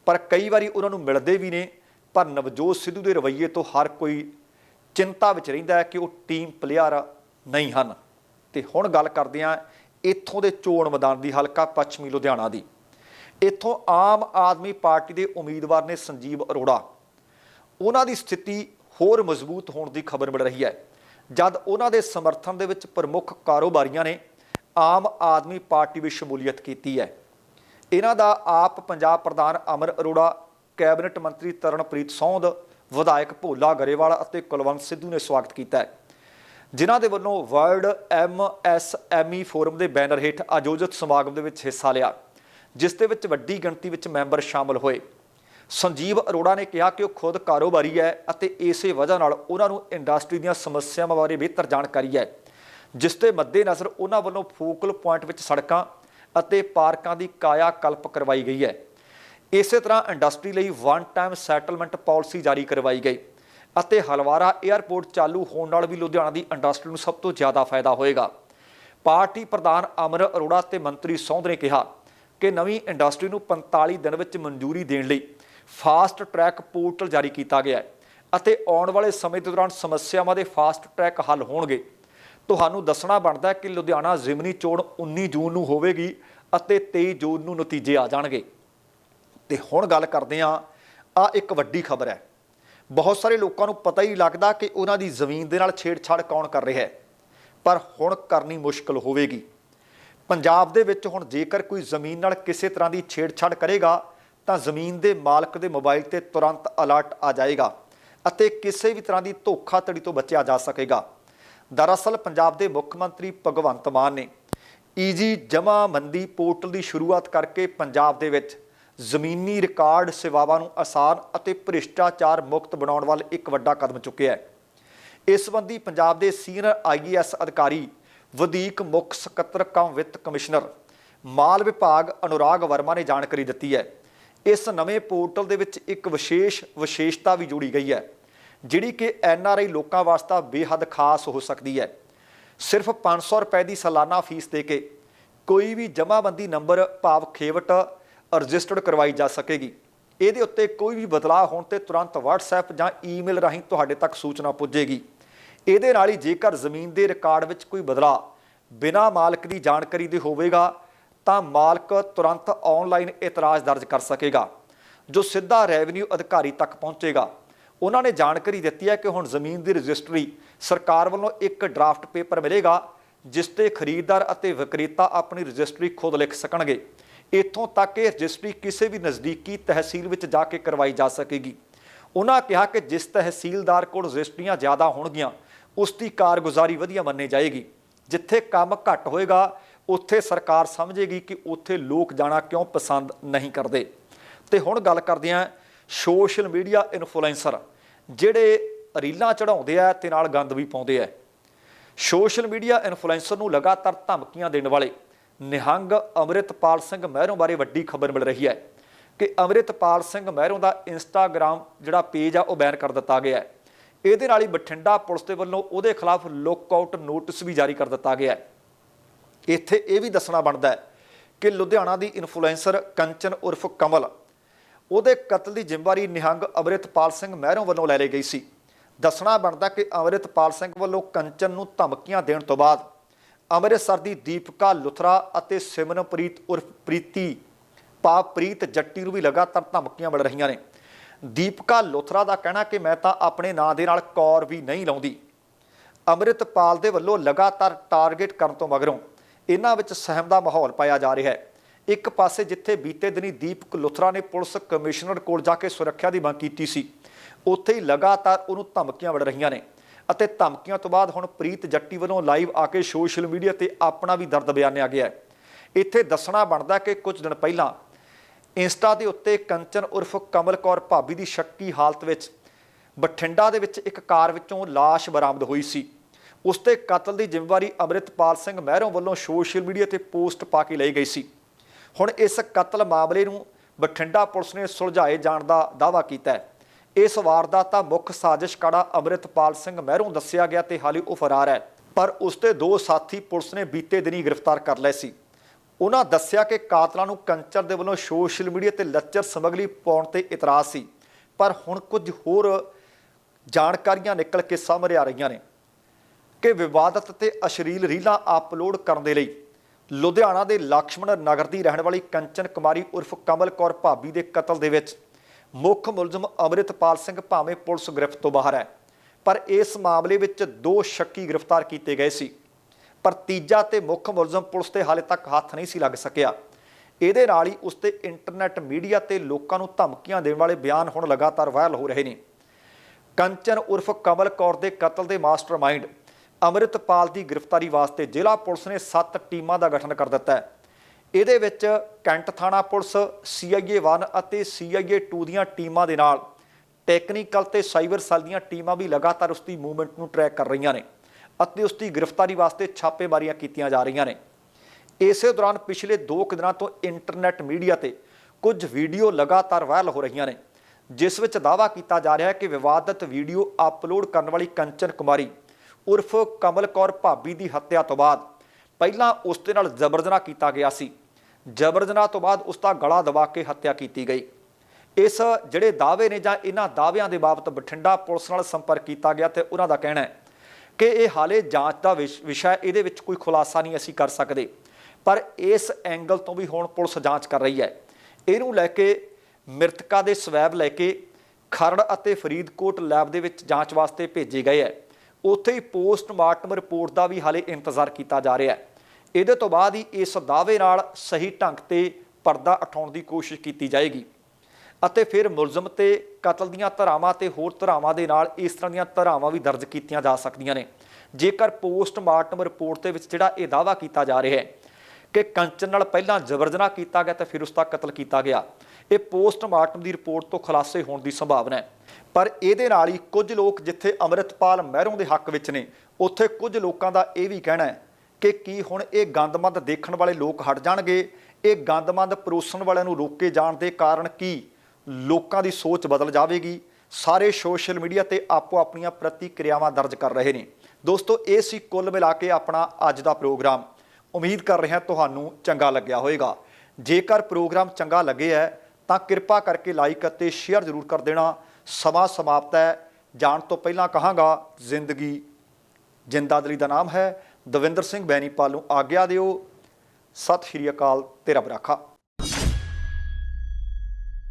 ਪਰ ਕਈ ਵਾਰੀ ਉਹਨਾਂ ਨੂੰ ਮਿਲਦੇ ਵੀ ਨੇ, ਪਰ ਨਵਜੋਤ ਸਿੱਧੂ ਦੇ ਰਵੱਈਏ ਤੋਂ ਹਰ ਕੋਈ ਚਿੰਤਾ ਵਿੱਚ ਰਹਿੰਦਾ ਹੈ ਕਿ ਉਹ ਟੀਮ ਪਲੇਅਰ ਨਹੀਂ ਹਨ। ਤੇ ਹੁਣ ਗੱਲ ਕਰਦੇ ਹਾਂ ਇੱਥੋਂ ਦੇ ਚੋਣ ਮੈਦਾਨ ਦੀ, ਹਲਕਾ ਪੱਛਮੀ ਲੁਧਿਆਣਾ ਦੀ। ਇੱਥੋਂ ਆਮ ਆਦਮੀ ਪਾਰਟੀ ਦੇ ਉਮੀਦਵਾਰ ਨੇ ਸੰਜੀਵ ਅਰੋੜਾ। ਉਹਨਾਂ ਦੀ ਸਥਿਤੀ ਹੋਰ ਮਜ਼ਬੂਤ ਹੋਣ ਦੀ ਖਬਰ ਮਿਲ ਰਹੀ ਹੈ। ਜਦ ਉਹਨਾਂ ਦੇ ਸਮਰਥਨ ਦੇ ਵਿੱਚ ਪ੍ਰਮੁੱਖ ਕਾਰੋਬਾਰੀਆਂ ਨੇ ਆਮ ਆਦਮੀ ਪਾਰਟੀ ਵਿੱਚ ਸ਼ਮੂਲੀਅਤ ਕੀਤੀ ਹੈ। ਇਹਨਾਂ ਦਾ ਆਪ ਪੰਜਾਬ ਪ੍ਰਧਾਨ ਅਮਰ ਅਰੋੜਾ, ਕੈਬਨਿਟ ਮੰਤਰੀ ਤਰਨਪ੍ਰੀਤ ਸੌਂਦ ਵਿਧਾਇਕ ਭੋਲਾ ਗਰੇਵਾਲ ਅਤੇ ਕੁਲਵੰਤ ਸਿੱਧੂ ਨੇ ਸਵਾਗਤ ਕੀਤਾ ਜਿਨ੍ਹਾਂ ਦੇ ਵੱਲੋਂ ਵਰਲਡ ਐਮਐਸਐਮਈ ਫੋਰਮ ਦੇ ਬੈਨਰ ਹੇਠ ਆਯੋਜਿਤ ਸਮਾਗਮ ਦੇ ਵਿੱਚ ਹਿੱਸਾ ਲਿਆ, ਜਿਸ ਦੇ ਵਿੱਚ ਵੱਡੀ ਗਿਣਤੀ ਵਿੱਚ ਮੈਂਬਰ ਸ਼ਾਮਲ ਹੋਏ। ਸੰਜੀਵ ਅਰੋੜਾ ਨੇ ਕਿਹਾ ਕਿ ਉਹ ਖੁਦ ਕਾਰੋਬਾਰੀ ਹੈ ਅਤੇ ਇਸੇ ਵਜ੍ਹਾ ਨਾਲ ਉਹਨਾਂ ਨੂੰ ਇੰਡਸਟਰੀ ਦੀਆਂ ਸਮੱਸਿਆਵਾਂ ਬਾਰੇ ਬਿਹਤਰ ਜਾਣਕਾਰੀ ਹੈ, ਜਿਸ ਦੇ ਮੱਦੇਨਜ਼ਰ ਉਹਨਾਂ ਵੱਲੋਂ ਫੋਕਲ ਪੁਆਇੰਟ ਵਿੱਚ ਸੜਕਾਂ ਅਤੇ ਪਾਰਕਾਂ ਦੀ ਕਾਇਆ ਕਲਪ ਕਰਵਾਈ ਗਈ ਹੈ। ਇਸੇ ਤਰ੍ਹਾਂ ਇੰਡਸਟਰੀ ਲਈ ਵਨ ਟਾਈਮ ਸੈਟਲਮੈਂਟ ਪਾਲਿਸੀ ਜਾਰੀ ਕਰਵਾਈ ਗਈ ਅਤੇ ਹਲਵਾਰਾ 에ਅਰਪੋਰਟ ਚਾਲੂ ਹੋਣ ਨਾਲ ਵੀ ਲੁਧਿਆਣਾ ਦੀ ਇੰਡਸਟਰੀ ਨੂੰ ਸਭ ਤੋਂ ਜ਼ਿਆਦਾ ਫਾਇਦਾ ਹੋਏਗਾ। ਪਾਰਟੀ ਪ੍ਰਧਾਨ ਅਮਰ ਅਰੋੜਾ ਤੇ ਮੰਤਰੀ ਸੌਂਦ ਨੇ ਕਿਹਾ ਕਿ ਨਵੀਂ ਇੰਡਸਟਰੀ ਨੂੰ 45 ਦਿਨ ਵਿੱਚ ਮਨਜ਼ੂਰੀ ਦੇਣ ਲਈ ਫਾਸਟ ਟਰੈਕ ਪੋਰਟਲ ਜਾਰੀ ਕੀਤਾ ਗਿਆ ਹੈ ਅਤੇ ਆਉਣ ਵਾਲੇ ਸਮੇਂ ਦੇ ਦੌਰਾਨ ਸਮੱਸਿਆਵਾਂ ਦੇ ਫਾਸਟ ਟਰੈਕ ਹੱਲ ਹੋਣਗੇ। ਤੁਹਾਨੂੰ ਦੱਸਣਾ ਬਣਦਾ ਹੈ ਕਿ ਲੁਧਿਆਣਾ ਜ਼ਿਮਨੀ ਚੋਣ 19 ਜੂਨ ਨੂੰ ਹੋਵੇਗੀ ਅਤੇ 23 ਜੂਨ ਨੂੰ ਨਤੀਜੇ ਆ ਜਾਣਗੇ। ਤੇ ਹੁਣ ਗੱਲ ਕਰਦੇ ਹਾਂ ਆ ਇੱਕ ਵੱਡੀ ਖਬਰ ਹੈ। ਬਹੁਤ ਸਾਰੇ ਲੋਕਾਂ ਨੂੰ ਪਤਾ ਹੀ ਲੱਗਦਾ ਕਿ ਉਹਨਾਂ ਦੀ ਜ਼ਮੀਨ ਦੇ ਨਾਲ ਛੇੜਛਾੜ ਕੌਣ ਕਰ ਰਿਹਾ ਹੈ। ਪਰ ਹੁਣ ਕਰਨੀ ਮੁਸ਼ਕਲ ਹੋਵੇਗੀ। ਪੰਜਾਬ ਦੇ ਵਿੱਚ ਹੁਣ ਜੇਕਰ ਕੋਈ ਜ਼ਮੀਨ ਨਾਲ ਕਿਸੇ ਤਰ੍ਹਾਂ ਦੀ ਛੇੜਛਾੜ ਕਰੇਗਾ, ਤਾਂ ਜ਼ਮੀਨ ਦੇ ਮਾਲਕ ਦੇ ਮੋਬਾਈਲ ਤੇ ਤੁਰੰਤ ਅਲਰਟ ਆ ਜਾਏਗਾ ਅਤੇ ਕਿਸੇ ਵੀ ਤਰ੍ਹਾਂ ਦੀ ਧੋਖਾਧੜੀ ਤੋਂ ਬਚਿਆ ਜਾ ਸਕੇਗਾ। ਦਰਅਸਲ ਪੰਜਾਬ ਦੇ ਮੁੱਖ ਮੰਤਰੀ ਭਗਵੰਤ ਮਾਨ ਨੇ ਈਜੀ ਜਮ੍ਹਾਂਬੰਦੀ ਪੋਰਟਲ ਦੀ ਸ਼ੁਰੂਆਤ ਕਰਕੇ ਪੰਜਾਬ ਦੇ ਵਿੱਚ ਜ਼ਮੀਨੀ ਰਿਕਾਰਡ ਸੇਵਾਵਾਂ ਨੂੰ ਆਸਾਨ ਅਤੇ ਭ੍ਰਿਸ਼ਟਾਚਾਰ ਮੁਕਤ ਬਣਾਉਣ ਵੱਲ ਇੱਕ ਵੱਡਾ ਕਦਮ ਚੁੱਕਿਆ ਹੈ। ਇਸ ਸੰਬੰਧੀ ਪੰਜਾਬ ਦੇ ਸੀਨੀਅਰ ਆਈਏਐਸ ਅਧਿਕਾਰੀ ਵਧੀਕ ਮੁੱਖ ਸਕੱਤਰ ਕਮ ਵਿੱਤ ਕਮਿਸ਼ਨਰ ਮਾਲ ਵਿਭਾਗ ਅਨੁਰਾਗ ਵਰਮਾ ਨੇ ਜਾਣਕਾਰੀ ਦਿੱਤੀ ਹੈ। ਇਸ ਨਵੇਂ ਪੋਰਟਲ ਦੇ ਵਿੱਚ ਇੱਕ ਵਿਸ਼ੇਸ਼ ਵਿਸ਼ੇਸ਼ਤਾ ਵੀ ਜੋੜੀ ਗਈ ਹੈ, ਜਿਹੜੀ ਕਿ ਐਨਆਰਆਈ ਲੋਕਾਂ ਵਾਸਤੇ ਬੇਹੱਦ ਖਾਸ ਹੋ ਸਕਦੀ ਹੈ। ਸਿਰਫ 500 ਰੁਪਏ ਦੀ ਸਾਲਾਨਾ ਫੀਸ ਦੇ ਕੇ ਕੋਈ ਵੀ ਜਮ੍ਹਾਂਬੰਦੀ ਨੰਬਰ, ਭਾਵ ਖੇਵਟ ਰਜਿਸਟਰਡ ਕਰਵਾਈ ਜਾ ਸਕੇਗੀ। ਇਹਦੇ ਉੱਤੇ ਕੋਈ ਵੀ ਬਦਲਾਅ ਹੋਣ ਤੇ ਤੁਰੰਤ WhatsApp ਜਾਂ ਈਮੇਲ ਰਾਹੀਂ ਤੁਹਾਡੇ ਤੱਕ ਸੂਚਨਾ ਪੁੱਜੇਗੀ। ਇਹਦੇ ਨਾਲ ਹੀ ਜੇਕਰ ਜ਼ਮੀਨ ਦੇ ਰਿਕਾਰਡ ਵਿੱਚ ਕੋਈ ਬਦਲਾਅ ਬਿਨਾਂ ਮਾਲਕ ਦੀ ਜਾਣਕਾਰੀ ਦੇ ਹੋਵੇਗਾ, ਤਾਂ ਮਾਲਕ ਤੁਰੰਤ ਆਨਲਾਈਨ ਇਤਰਾਜ਼ ਦਰਜ ਕਰ ਸਕੇਗਾ, ਜੋ ਸਿੱਧਾ ਰੈਵਨਿਊ ਅਧਿਕਾਰੀ ਤੱਕ ਪਹੁੰਚੇਗਾ। ਉਹਨਾਂ ਨੇ ਜਾਣਕਾਰੀ ਦਿੱਤੀ ਹੈ ਕਿ ਹੁਣ ਜ਼ਮੀਨ ਦੀ ਰਜਿਸਟਰੀ ਸਰਕਾਰ ਵੱਲੋਂ ਇੱਕ ਡਰਾਫਟ ਪੇਪਰ ਮਿਲੇਗਾ, ਜਿਸ ਤੇ ਖਰੀਦਦਾਰ ਅਤੇ ਵਿਕਰੇਤਾ ਆਪਣੀ ਰਜਿਸਟਰੀ ਖੁਦ ਲਿਖ ਸਕਣਗੇ। ਇੱਥੋਂ ਤੱਕ ਇਹ ਰਜਿਸਟਰੀ ਕਿਸੇ ਵੀ ਨਜ਼ਦੀਕੀ ਤਹਿਸੀਲ ਵਿੱਚ ਜਾ ਕੇ ਕਰਵਾਈ ਜਾ ਸਕੇਗੀ। ਉਹਨਾਂ ਕਿਹਾ ਕਿ ਜਿਸ ਤਹਿਸੀਲਦਾਰ ਕੋਲ ਰਜਿਸਟਰੀਆਂ ਜ਼ਿਆਦਾ ਹੋਣਗੀਆਂ, ਉਸ ਦੀ ਕਾਰਗੁਜ਼ਾਰੀ ਵਧੀਆ ਮੰਨੇ ਜਾਏਗੀ। ਜਿੱਥੇ ਕੰਮ ਘੱਟ ਹੋਏਗਾ, ਉੱਥੇ ਸਰਕਾਰ ਸਮਝੇਗੀ ਕਿ ਉੱਥੇ ਲੋਕ ਜਾਣਾ ਕਿਉਂ ਪਸੰਦ ਨਹੀਂ ਕਰਦੇ। ਤੇ ਹੁਣ ਗੱਲ ਕਰਦੇ ਹਾਂ ਸੋਸ਼ਲ ਮੀਡੀਆ ਇਨਫਲੂਐਂਸਰ, ਜਿਹੜੇ ਰੀਲਾਂ ਚੜਾਉਂਦੇ ਆ ਤੇ ਨਾਲ ਗੰਦ ਵੀ ਪਾਉਂਦੇ ਆ। ਸੋਸ਼ਲ ਮੀਡੀਆ ਇਨਫਲੂਐਂਸਰ ਨੂੰ ਲਗਾਤਾਰ ਧਮਕੀਆਂ ਦੇਣ ਵਾਲੇ ਨਿਹੰਗ ਅੰਮ੍ਰਿਤਪਾਲ ਸਿੰਘ ਮਹਿਰੋਂ ਬਾਰੇ ਵੱਡੀ ਖਬਰ ਮਿਲ ਰਹੀ ਹੈ ਕਿ ਅੰਮ੍ਰਿਤਪਾਲ ਸਿੰਘ ਮਹਿਰੋਂ ਦਾ ਇੰਸਟਾਗ੍ਰam ਜਿਹੜਾ ਪੇਜ ਆ, ਉਹ ਬੈਨ ਕਰ ਦਿੱਤਾ ਗਿਆ ਹੈ। ਇਹਦੇ ਨਾਲ ਹੀ ਬਠਿੰਡਾ ਪੁਲਿਸ ਦੇ ਵੱਲੋਂ ਉਹਦੇ ਖਿਲਾਫ ਲੁੱਕਆਊਟ ਨੋਟਿਸ ਵੀ ਜਾਰੀ ਕਰ ਦਿੱਤਾ ਗਿਆ ਹੈ। ਇੱਥੇ ਇਹ ਵੀ ਦੱਸਣਾ ਬਣਦਾ ਹੈ ਕਿ ਲੁਧਿਆਣਾ ਦੀ ਇਨਫਲੂਐਂਸਰ ਕੰਚਨ ਉਰਫ ਕਮਲ, ਉਹਦੇ ਕਤਲ ਦੀ ਜ਼ਿੰਮੇਵਾਰੀ ਨਿਹੰਗ ਅਮਰਿਤਪਾਲ ਸਿੰਘ ਮਹਿਰੋਂ ਵੱਲੋਂ ਲੈ ਲਈ ਗਈ ਸੀ। ਦੱਸਣਾ ਬਣਦਾ ਕਿ ਅਮਰਿਤਪਾਲ ਸਿੰਘ ਵੱਲੋਂ ਕੰਚਨ ਨੂੰ ਧਮਕੀਆਂ ਦੇਣ ਤੋਂ ਬਾਅਦ ਅੰਮ੍ਰਿਤਸਰ ਦੀ ਦੀਪਕਾ ਲੁਥਰਾ ਅਤੇ ਸਿਮਰਨਪ੍ਰੀਤ ਉਰਫ ਪ੍ਰੀਤੀ ਪਾਪ੍ਰੀਤ ਜੱਟੀ ਨੂੰ ਵੀ ਲਗਾਤਾਰ ਧਮਕੀਆਂ ਮਿਲ ਰਹੀਆਂ ਨੇ। ਦੀਪਕਾ ਲੁਥਰਾ ਦਾ ਕਹਿਣਾ ਕਿ ਮੈਂ ਤਾਂ ਆਪਣੇ ਨਾਂ ਦੇ ਨਾਲ ਕੌਰ ਵੀ ਨਹੀਂ ਲਾਉਂਦੀ। ਅੰਮ੍ਰਿਤਪਾਲ ਦੇ ਵੱਲੋਂ ਲਗਾਤਾਰ ਟਾਰਗੇਟ ਕਰਨ ਤੋਂ ਮਗਰੋਂ ਇਹਨਾਂ ਵਿੱਚ ਸਹਿਮ ਦਾ ਮਾਹੌਲ ਪਾਇਆ ਜਾ ਰਿਹਾ ਹੈ। ਇੱਕ ਪਾਸੇ ਜਿੱਥੇ ਬੀਤੇ ਦਿਨੀ ਦੀਪਕ ਲੁਥਰਾ ਨੇ ਪੁਲਿਸ ਕਮਿਸ਼ਨਰ ਕੋਲ ਜਾ ਕੇ ਸੁਰੱਖਿਆ ਦੀ ਮੰਗ ਕੀਤੀ ਸੀ, ਉੱਥੇ ਹੀ ਲਗਾਤਾਰ ਉਹਨੂੰ ਧਮਕੀਆਂ ਮਿਲ ਰਹੀਆਂ ਨੇ। ਅਤੇ ਧਮਕੀਆਂ ਤੋਂ ਬਾਅਦ ਹੁਣ ਪ੍ਰੀਤ ਜੱਟੀ ਵੱਲੋਂ ਲਾਈਵ ਆ ਕੇ ਸੋਸ਼ਲ ਮੀਡੀਆ ਤੇ ਆਪਣਾ ਵੀ ਦਰਦ ਬਿਆਨਿਆ ਗਿਆ ਹੈ। ਇੱਥੇ ਦੱਸਣਾ ਬਣਦਾ ਕਿ ਕੁਝ ਦਿਨ ਪਹਿਲਾਂ ਇੰਸਟਾ ਦੇ ਉੱਤੇ ਕੰਚਨ ਉਰਫ ਕਮਲ ਕੌਰ ਭਾਬੀ ਦੀ ਸ਼ੱਕੀ ਹਾਲਤ ਵਿੱਚ ਬਠਿੰਡਾ ਦੇ ਵਿੱਚ ਇੱਕ ਕਾਰ ਵਿੱਚੋਂ ਲਾਸ਼ ਬਰਾਮਦ ਹੋਈ ਸੀ। ਉਸ ਤੇ ਕਤਲ ਦੀ ਜ਼ਿੰਮੇਵਾਰੀ ਅਮਰਿਤਪਾਲ ਸਿੰਘ ਮਹਿਰੋਂ ਵੱਲੋਂ ਸੋਸ਼ਲ ਮੀਡੀਆ ਤੇ ਪੋਸਟ ਪਾ ਕੇ ਲਈ ਗਈ ਸੀ। ਹੁਣ ਇਸ ਕਤਲ ਮਾਮਲੇ ਨੂੰ ਬਠਿੰਡਾ ਪੁਲਿਸ ਨੇ ਸੁਲਝਾਏ ਜਾਣ ਦਾ ਦਾਅਵਾ ਕੀਤਾ ਹੈ। ਇਸ ਵਾਰਦਾਤ ਦਾ ਮੁੱਖ ਸਾਜ਼ਿਸ਼ਕਾਰਾ ਅਮਰਿਤਪਾਲ ਸਿੰਘ ਮਹਿਰੋਂ ਦੱਸਿਆ ਗਿਆ ਤੇ ਹਾਲੇ ਉਹ ਫਰਾਰ ਹੈ। ਪਰ ਉਸ ਦੇ ਦੋ ਸਾਥੀ ਪੁਲਿਸ ਨੇ ਬੀਤੇ ਦਿਨੀ ਗ੍ਰਿਫਤਾਰ ਕਰ ਲਏ ਸੀ। ਉਹਨਾਂ ਦੱਸਿਆ ਕਿ ਕਾਤਲਾਂ ਨੂੰ ਕੰਚਰ ਦੇ ਵੱਲੋਂ ਸੋਸ਼ਲ ਮੀਡੀਆ ਤੇ ਲੱਚਰ ਸਮਗਲੀ ਪਾਉਣ ਤੇ ਇਤਰਾਜ਼ ਸੀ। ਪਰ ਹੁਣ ਕੁਝ ਹੋਰ ਜਾਣਕਾਰੀਆਂ ਨਿਕਲ ਕੇ ਸਾਹਮਣੇ ਆ ਰਹੀਆਂ ਨੇ ਕਿ ਵਿਵਾਦਤ ਤੇ ਅਸ਼ਲੀਲ ਰੀਲਾਂ ਅਪਲੋਡ ਕਰਨ ਦੇ ਲਈ ਲੁਧਿਆਣਾ ਦੇ ਲక్ష్ਮਣ ਨਗਰ ਦੀ ਰਹਿਣ ਵਾਲੀ ਕੰਚਨ ਕੁਮਾਰੀ ਉਰਫ ਕਮਲ ਕੌਰ ਭਾਬੀ ਦੇ ਕਤਲ ਦੇ ਵਿੱਚ ਮੁੱਖ ਮੁਲਜ਼ਮ ਅਮਰਿਤਪਾਲ ਸਿੰਘ ਭਾਵੇਂ ਪੁਲਿਸ ਗ੍ਰਿਫਤ ਤੋਂ ਬਾਹਰ ਹੈ, ਪਰ ਇਸ ਮਾਮਲੇ ਵਿੱਚ ਦੋ ਸ਼ੱਕੀ ਗ੍ਰਿਫਤਾਰ ਕੀਤੇ ਗਏ ਸੀ। ਪਰ ਤੀਜਾ ਤੇ ਮੁੱਖ ਮੁਲਜ਼ਮ ਪੁਲਿਸ ਤੇ ਹਾਲੇ ਤੱਕ ਹੱਥ ਨਹੀਂ ਸੀ ਲੱਗ ਸਕਿਆ। ਇਹਦੇ ਨਾਲ ਹੀ ਉਸ ਤੇ ਇੰਟਰਨੈਟ ਮੀਡੀਆ ਤੇ ਲੋਕਾਂ ਨੂੰ ਧਮਕੀਆਂ ਦੇਣ ਵਾਲੇ ਬਿਆਨ ਹੁਣ ਲਗਾਤਾਰ ਵਾਇਰਲ ਹੋ ਰਹੇ ਨੇ। ਕੰਚਨ ਉਰਫ ਕਮਲ ਕੌਰ ਦੇ ਕਤਲ ਦੇ ਮਾਸਟਰਮਾਈਂਡ ਅਮਰਿਤਪਾਲ ਦੀ ਗ੍ਰਿਫਤਾਰੀ ਵਾਸਤੇ ਜ਼ਿਲ੍ਹਾ ਪੁਲਿਸ ਨੇ 7 ਟੀਮਾਂ ਦਾ ਗਠਨ ਕਰ ਦਿੱਤਾ ਹੈ। ਇਹਦੇ ਵਿੱਚ ਕੈਂਟ ਥਾਣਾ ਪੁਲਿਸ ਸੀਆਈਏ 1 ਅਤੇ ਸੀਆਈਏ 2 ਦੀਆਂ ਟੀਮਾਂ ਦੇ ਨਾਲ ਟੈਕਨੀਕਲ ਤੇ ਸਾਈਬਰ ਸੈੱਲ ਦੀਆਂ ਟੀਮਾਂ ਵੀ ਲਗਾਤਾਰ ਉਸ ਦੀ ਮੂਵਮੈਂਟ ਨੂੰ ਟਰੈਕ ਕਰ ਰਹੀਆਂ ਨੇ ਅਤੇ ਉਸ ਦੀ ਗ੍ਰਿਫਤਾਰੀ ਵਾਸਤੇ ਛਾਪੇਮਾਰੀਆਂ ਕੀਤੀਆਂ ਜਾ ਰਹੀਆਂ ਨੇ। ਇਸੇ ਦੌਰਾਨ ਪਿਛਲੇ 2 ਕੁ ਦਿਨਾਂ ਤੋਂ ਇੰਟਰਨੈਟ ਮੀਡੀਆ ਤੇ ਕੁਝ ਵੀਡੀਓ ਲਗਾਤਾਰ ਵਾਇਰਲ ਹੋ ਰਹੀਆਂ ਨੇ, ਜਿਸ ਵਿੱਚ ਦਾਅਵਾ ਕੀਤਾ ਜਾ ਰਿਹਾ ਹੈ ਕਿ ਵਿਵਾਦਤ ਵੀਡੀਓ ਅਪਲੋਡ ਕਰਨ ਵਾਲੀ ਕੰਚਨ ਕੁਮਾਰੀ ਉਰਫ ਕਮਲ ਕੌਰ ਭਾਬੀ ਦੀ ਹੱਤਿਆ ਤੋਂ ਬਾਅਦ ਪਹਿਲਾਂ ਉਸ ਦੇ ਨਾਲ ਜ਼ਬਰ ਕੀਤਾ ਗਿਆ ਸੀ। ਜ਼ਬਰ ਜਨਾਹ ਤੋਂ ਬਾਅਦ ਉਸ ਦਾ ਗਲਾ ਦਬਾ ਕੇ ਹੱਤਿਆ ਕੀਤੀ ਗਈ। ਇਸ ਜਿਹੜੇ ਦਾਅਵੇ ਨੇ ਜਾਂ ਇਹਨਾਂ ਦਾਅਵਿਆਂ ਦੇ ਬਾਬਤ ਬਠਿੰਡਾ ਪੁਲਿਸ ਨਾਲ ਸੰਪਰਕ ਕੀਤਾ ਗਿਆ ਤੇ ਉਹਨਾਂ ਦਾ ਕਹਿਣਾ ਹੈ ਕਿ ਇਹ ਹਾਲੇ ਜਾਂਚ ਦਾ ਵਿਸ਼- ਵਿਸ਼ਾ ਇਹਦੇ ਵਿੱਚ ਕੋਈ ਖੁਲਾਸਾ ਨਹੀਂ ਅਸੀਂ ਕਰ ਸਕਦੇ। ਪਰ ਇਸ ਐਂਗਲ ਤੋਂ ਵੀ ਹੁਣ ਪੁਲਿਸ ਜਾਂਚ ਕਰ ਰਹੀ ਹੈ। ਇਹਨੂੰ ਲੈ ਕੇ ਮ੍ਰਿਤਕਾ ਦੇ ਸਵੈਬ ਲੈ ਕੇ ਖਰੜ ਅਤੇ ਫਰੀਦਕੋਟ ਲੈਬ ਦੇ ਵਿੱਚ ਜਾਂਚ ਵਾਸਤੇ ਭੇਜੇ ਗਏ ਹੈ। ਉੱਥੇ ਹੀ ਪੋਸਟਮਾਰਟਮ ਰਿਪੋਰਟ ਦਾ ਵੀ ਹਾਲੇ ਇੰਤਜ਼ਾਰ ਕੀਤਾ ਜਾ ਰਿਹਾ ਹੈ। ਇਹਦੇ ਤੋਂ ਬਾਅਦ ਹੀ ਇਸ ਦਾਅਵੇ ਨਾਲ ਸਹੀ ਢੰਗ ਤੇ ਪਰਦਾ ਉਠਾਉਣ ਦੀ ਕੋਸ਼ਿਸ਼ ਕੀਤੀ ਜਾਏਗੀ। ਅਤੇ ਫਿਰ ਮੁਲਜ਼ਮ ਤੇ ਕਤਲ ਦੀਆਂ ਧਾਰਾਵਾਂ ਤੇ ਹੋਰ ਧਾਰਾਵਾਂ ਦੇ ਨਾਲ ਇਸ ਤਰ੍ਹਾਂ ਦੀਆਂ ਧਾਰਾਵਾਂ ਵੀ ਦਰਜ ਕੀਤੀਆਂ ਜਾ ਸਕਦੀਆਂ ਨੇ। ਜੇਕਰ ਪੋਸਟਮਾਰਟਮ ਰਿਪੋਰਟ ਦੇ ਵਿੱਚ ਜਿਹੜਾ ਇਹ ਦਾਅਵਾ ਕੀਤਾ ਜਾ ਰਿਹਾ ਹੈ ਕਿ ਕੰਚਨ ਨਾਲ ਪਹਿਲਾਂ ਜ਼ਬਰਦਨਾ ਕੀਤਾ ਗਿਆ ਤੇ ਫਿਰ ਉਸ ਦਾ ਕਤਲ ਕੀਤਾ ਗਿਆ, ਇਹ ਪੋਸਟਮਾਰਟਮ ਦੀ ਰਿਪੋਰਟ ਤੋਂ ਖੁਲਾਸੇ ਹੋਣ ਦੀ ਸੰਭਾਵਨਾ ਹੈ। ਪਰ ਇਹਦੇ ਨਾਲ ਹੀ ਕੁਝ ਲੋਕ ਜਿੱਥੇ ਅਮਰਿਤਪਾਲ ਮਹਿਰੋਂ ਦੇ ਹੱਕ ਵਿੱਚ ਨੇ, ਉੱਥੇ ਕੁਝ ਲੋਕਾਂ ਦਾ ਇਹ ਵੀ ਕਹਿਣਾ ਹੈ ਕਿ ਕੀ ਹੁਣ ਇਹ ਗੰਦਮੰਦ ਦੇਖਣ ਵਾਲੇ ਲੋਕ ਹਟ ਜਾਣਗੇ? ਇਹ ਗੰਦਮੰਦ ਪਰੋਸਣ ਵਾਲਿਆਂ ਨੂੰ ਰੋਕੇ ਜਾਣ ਦੇ ਕਾਰਨ ਕੀ? ਲੋਕਾਂ ਦੀ ਸੋਚ ਬਦਲ ਜਾਵੇਗੀ। ਸਾਰੇ ਸੋਸ਼ਲ ਮੀਡੀਆ ਤੇ ਆਪੋ ਆਪਣੀਆਂ ਪ੍ਰਤੀਕਿਰਿਆਵਾਂ ਦਰਜ ਕਰ ਰਹੇ ਨੇ। ਦੋਸਤੋ, ਇਹ ਸੀ ਕੁੱਲ ਮਿਲਾ ਕੇ ਆਪਣਾ ਅੱਜ ਦਾ ਪ੍ਰੋਗਰਾਮ। ਉਮੀਦ ਕਰ ਰਿਹਾ ਤੁਹਾਨੂੰ ਚੰਗਾ ਲੱਗਿਆ ਹੋਵੇਗਾ। ਜੇਕਰ ਪ੍ਰੋਗਰਾਮ ਚੰਗਾ ਲੱਗੇ ਹੈ ਤਾਂ ਕਿਰਪਾ ਕਰਕੇ ਲਾਈਕ ਅਤੇ ਸ਼ੇਅਰ ਜ਼ਰੂਰ ਕਰ ਦੇਣਾ। ਸਮਾਂ ਸਮਾਪਤ ਹੈ ਜਾਣ ਤੋਂ ਪਹਿਲਾਂ ਕਹਾਂਗਾ, ਜ਼ਿੰਦਗੀ ਜਿੰਦਾਦਲੀ ਦਾ ਨਾਮ ਹੈ। ਦਵਿੰਦਰ ਸਿੰਘ ਬੈਨੀਪਾਲ ਨੂੰ ਆਗਿਆ ਦਿਓ। ਸਤਿ ਸ਼੍ਰੀ ਅਕਾਲ ਤੇਰਾ ਬਰਾਖਾ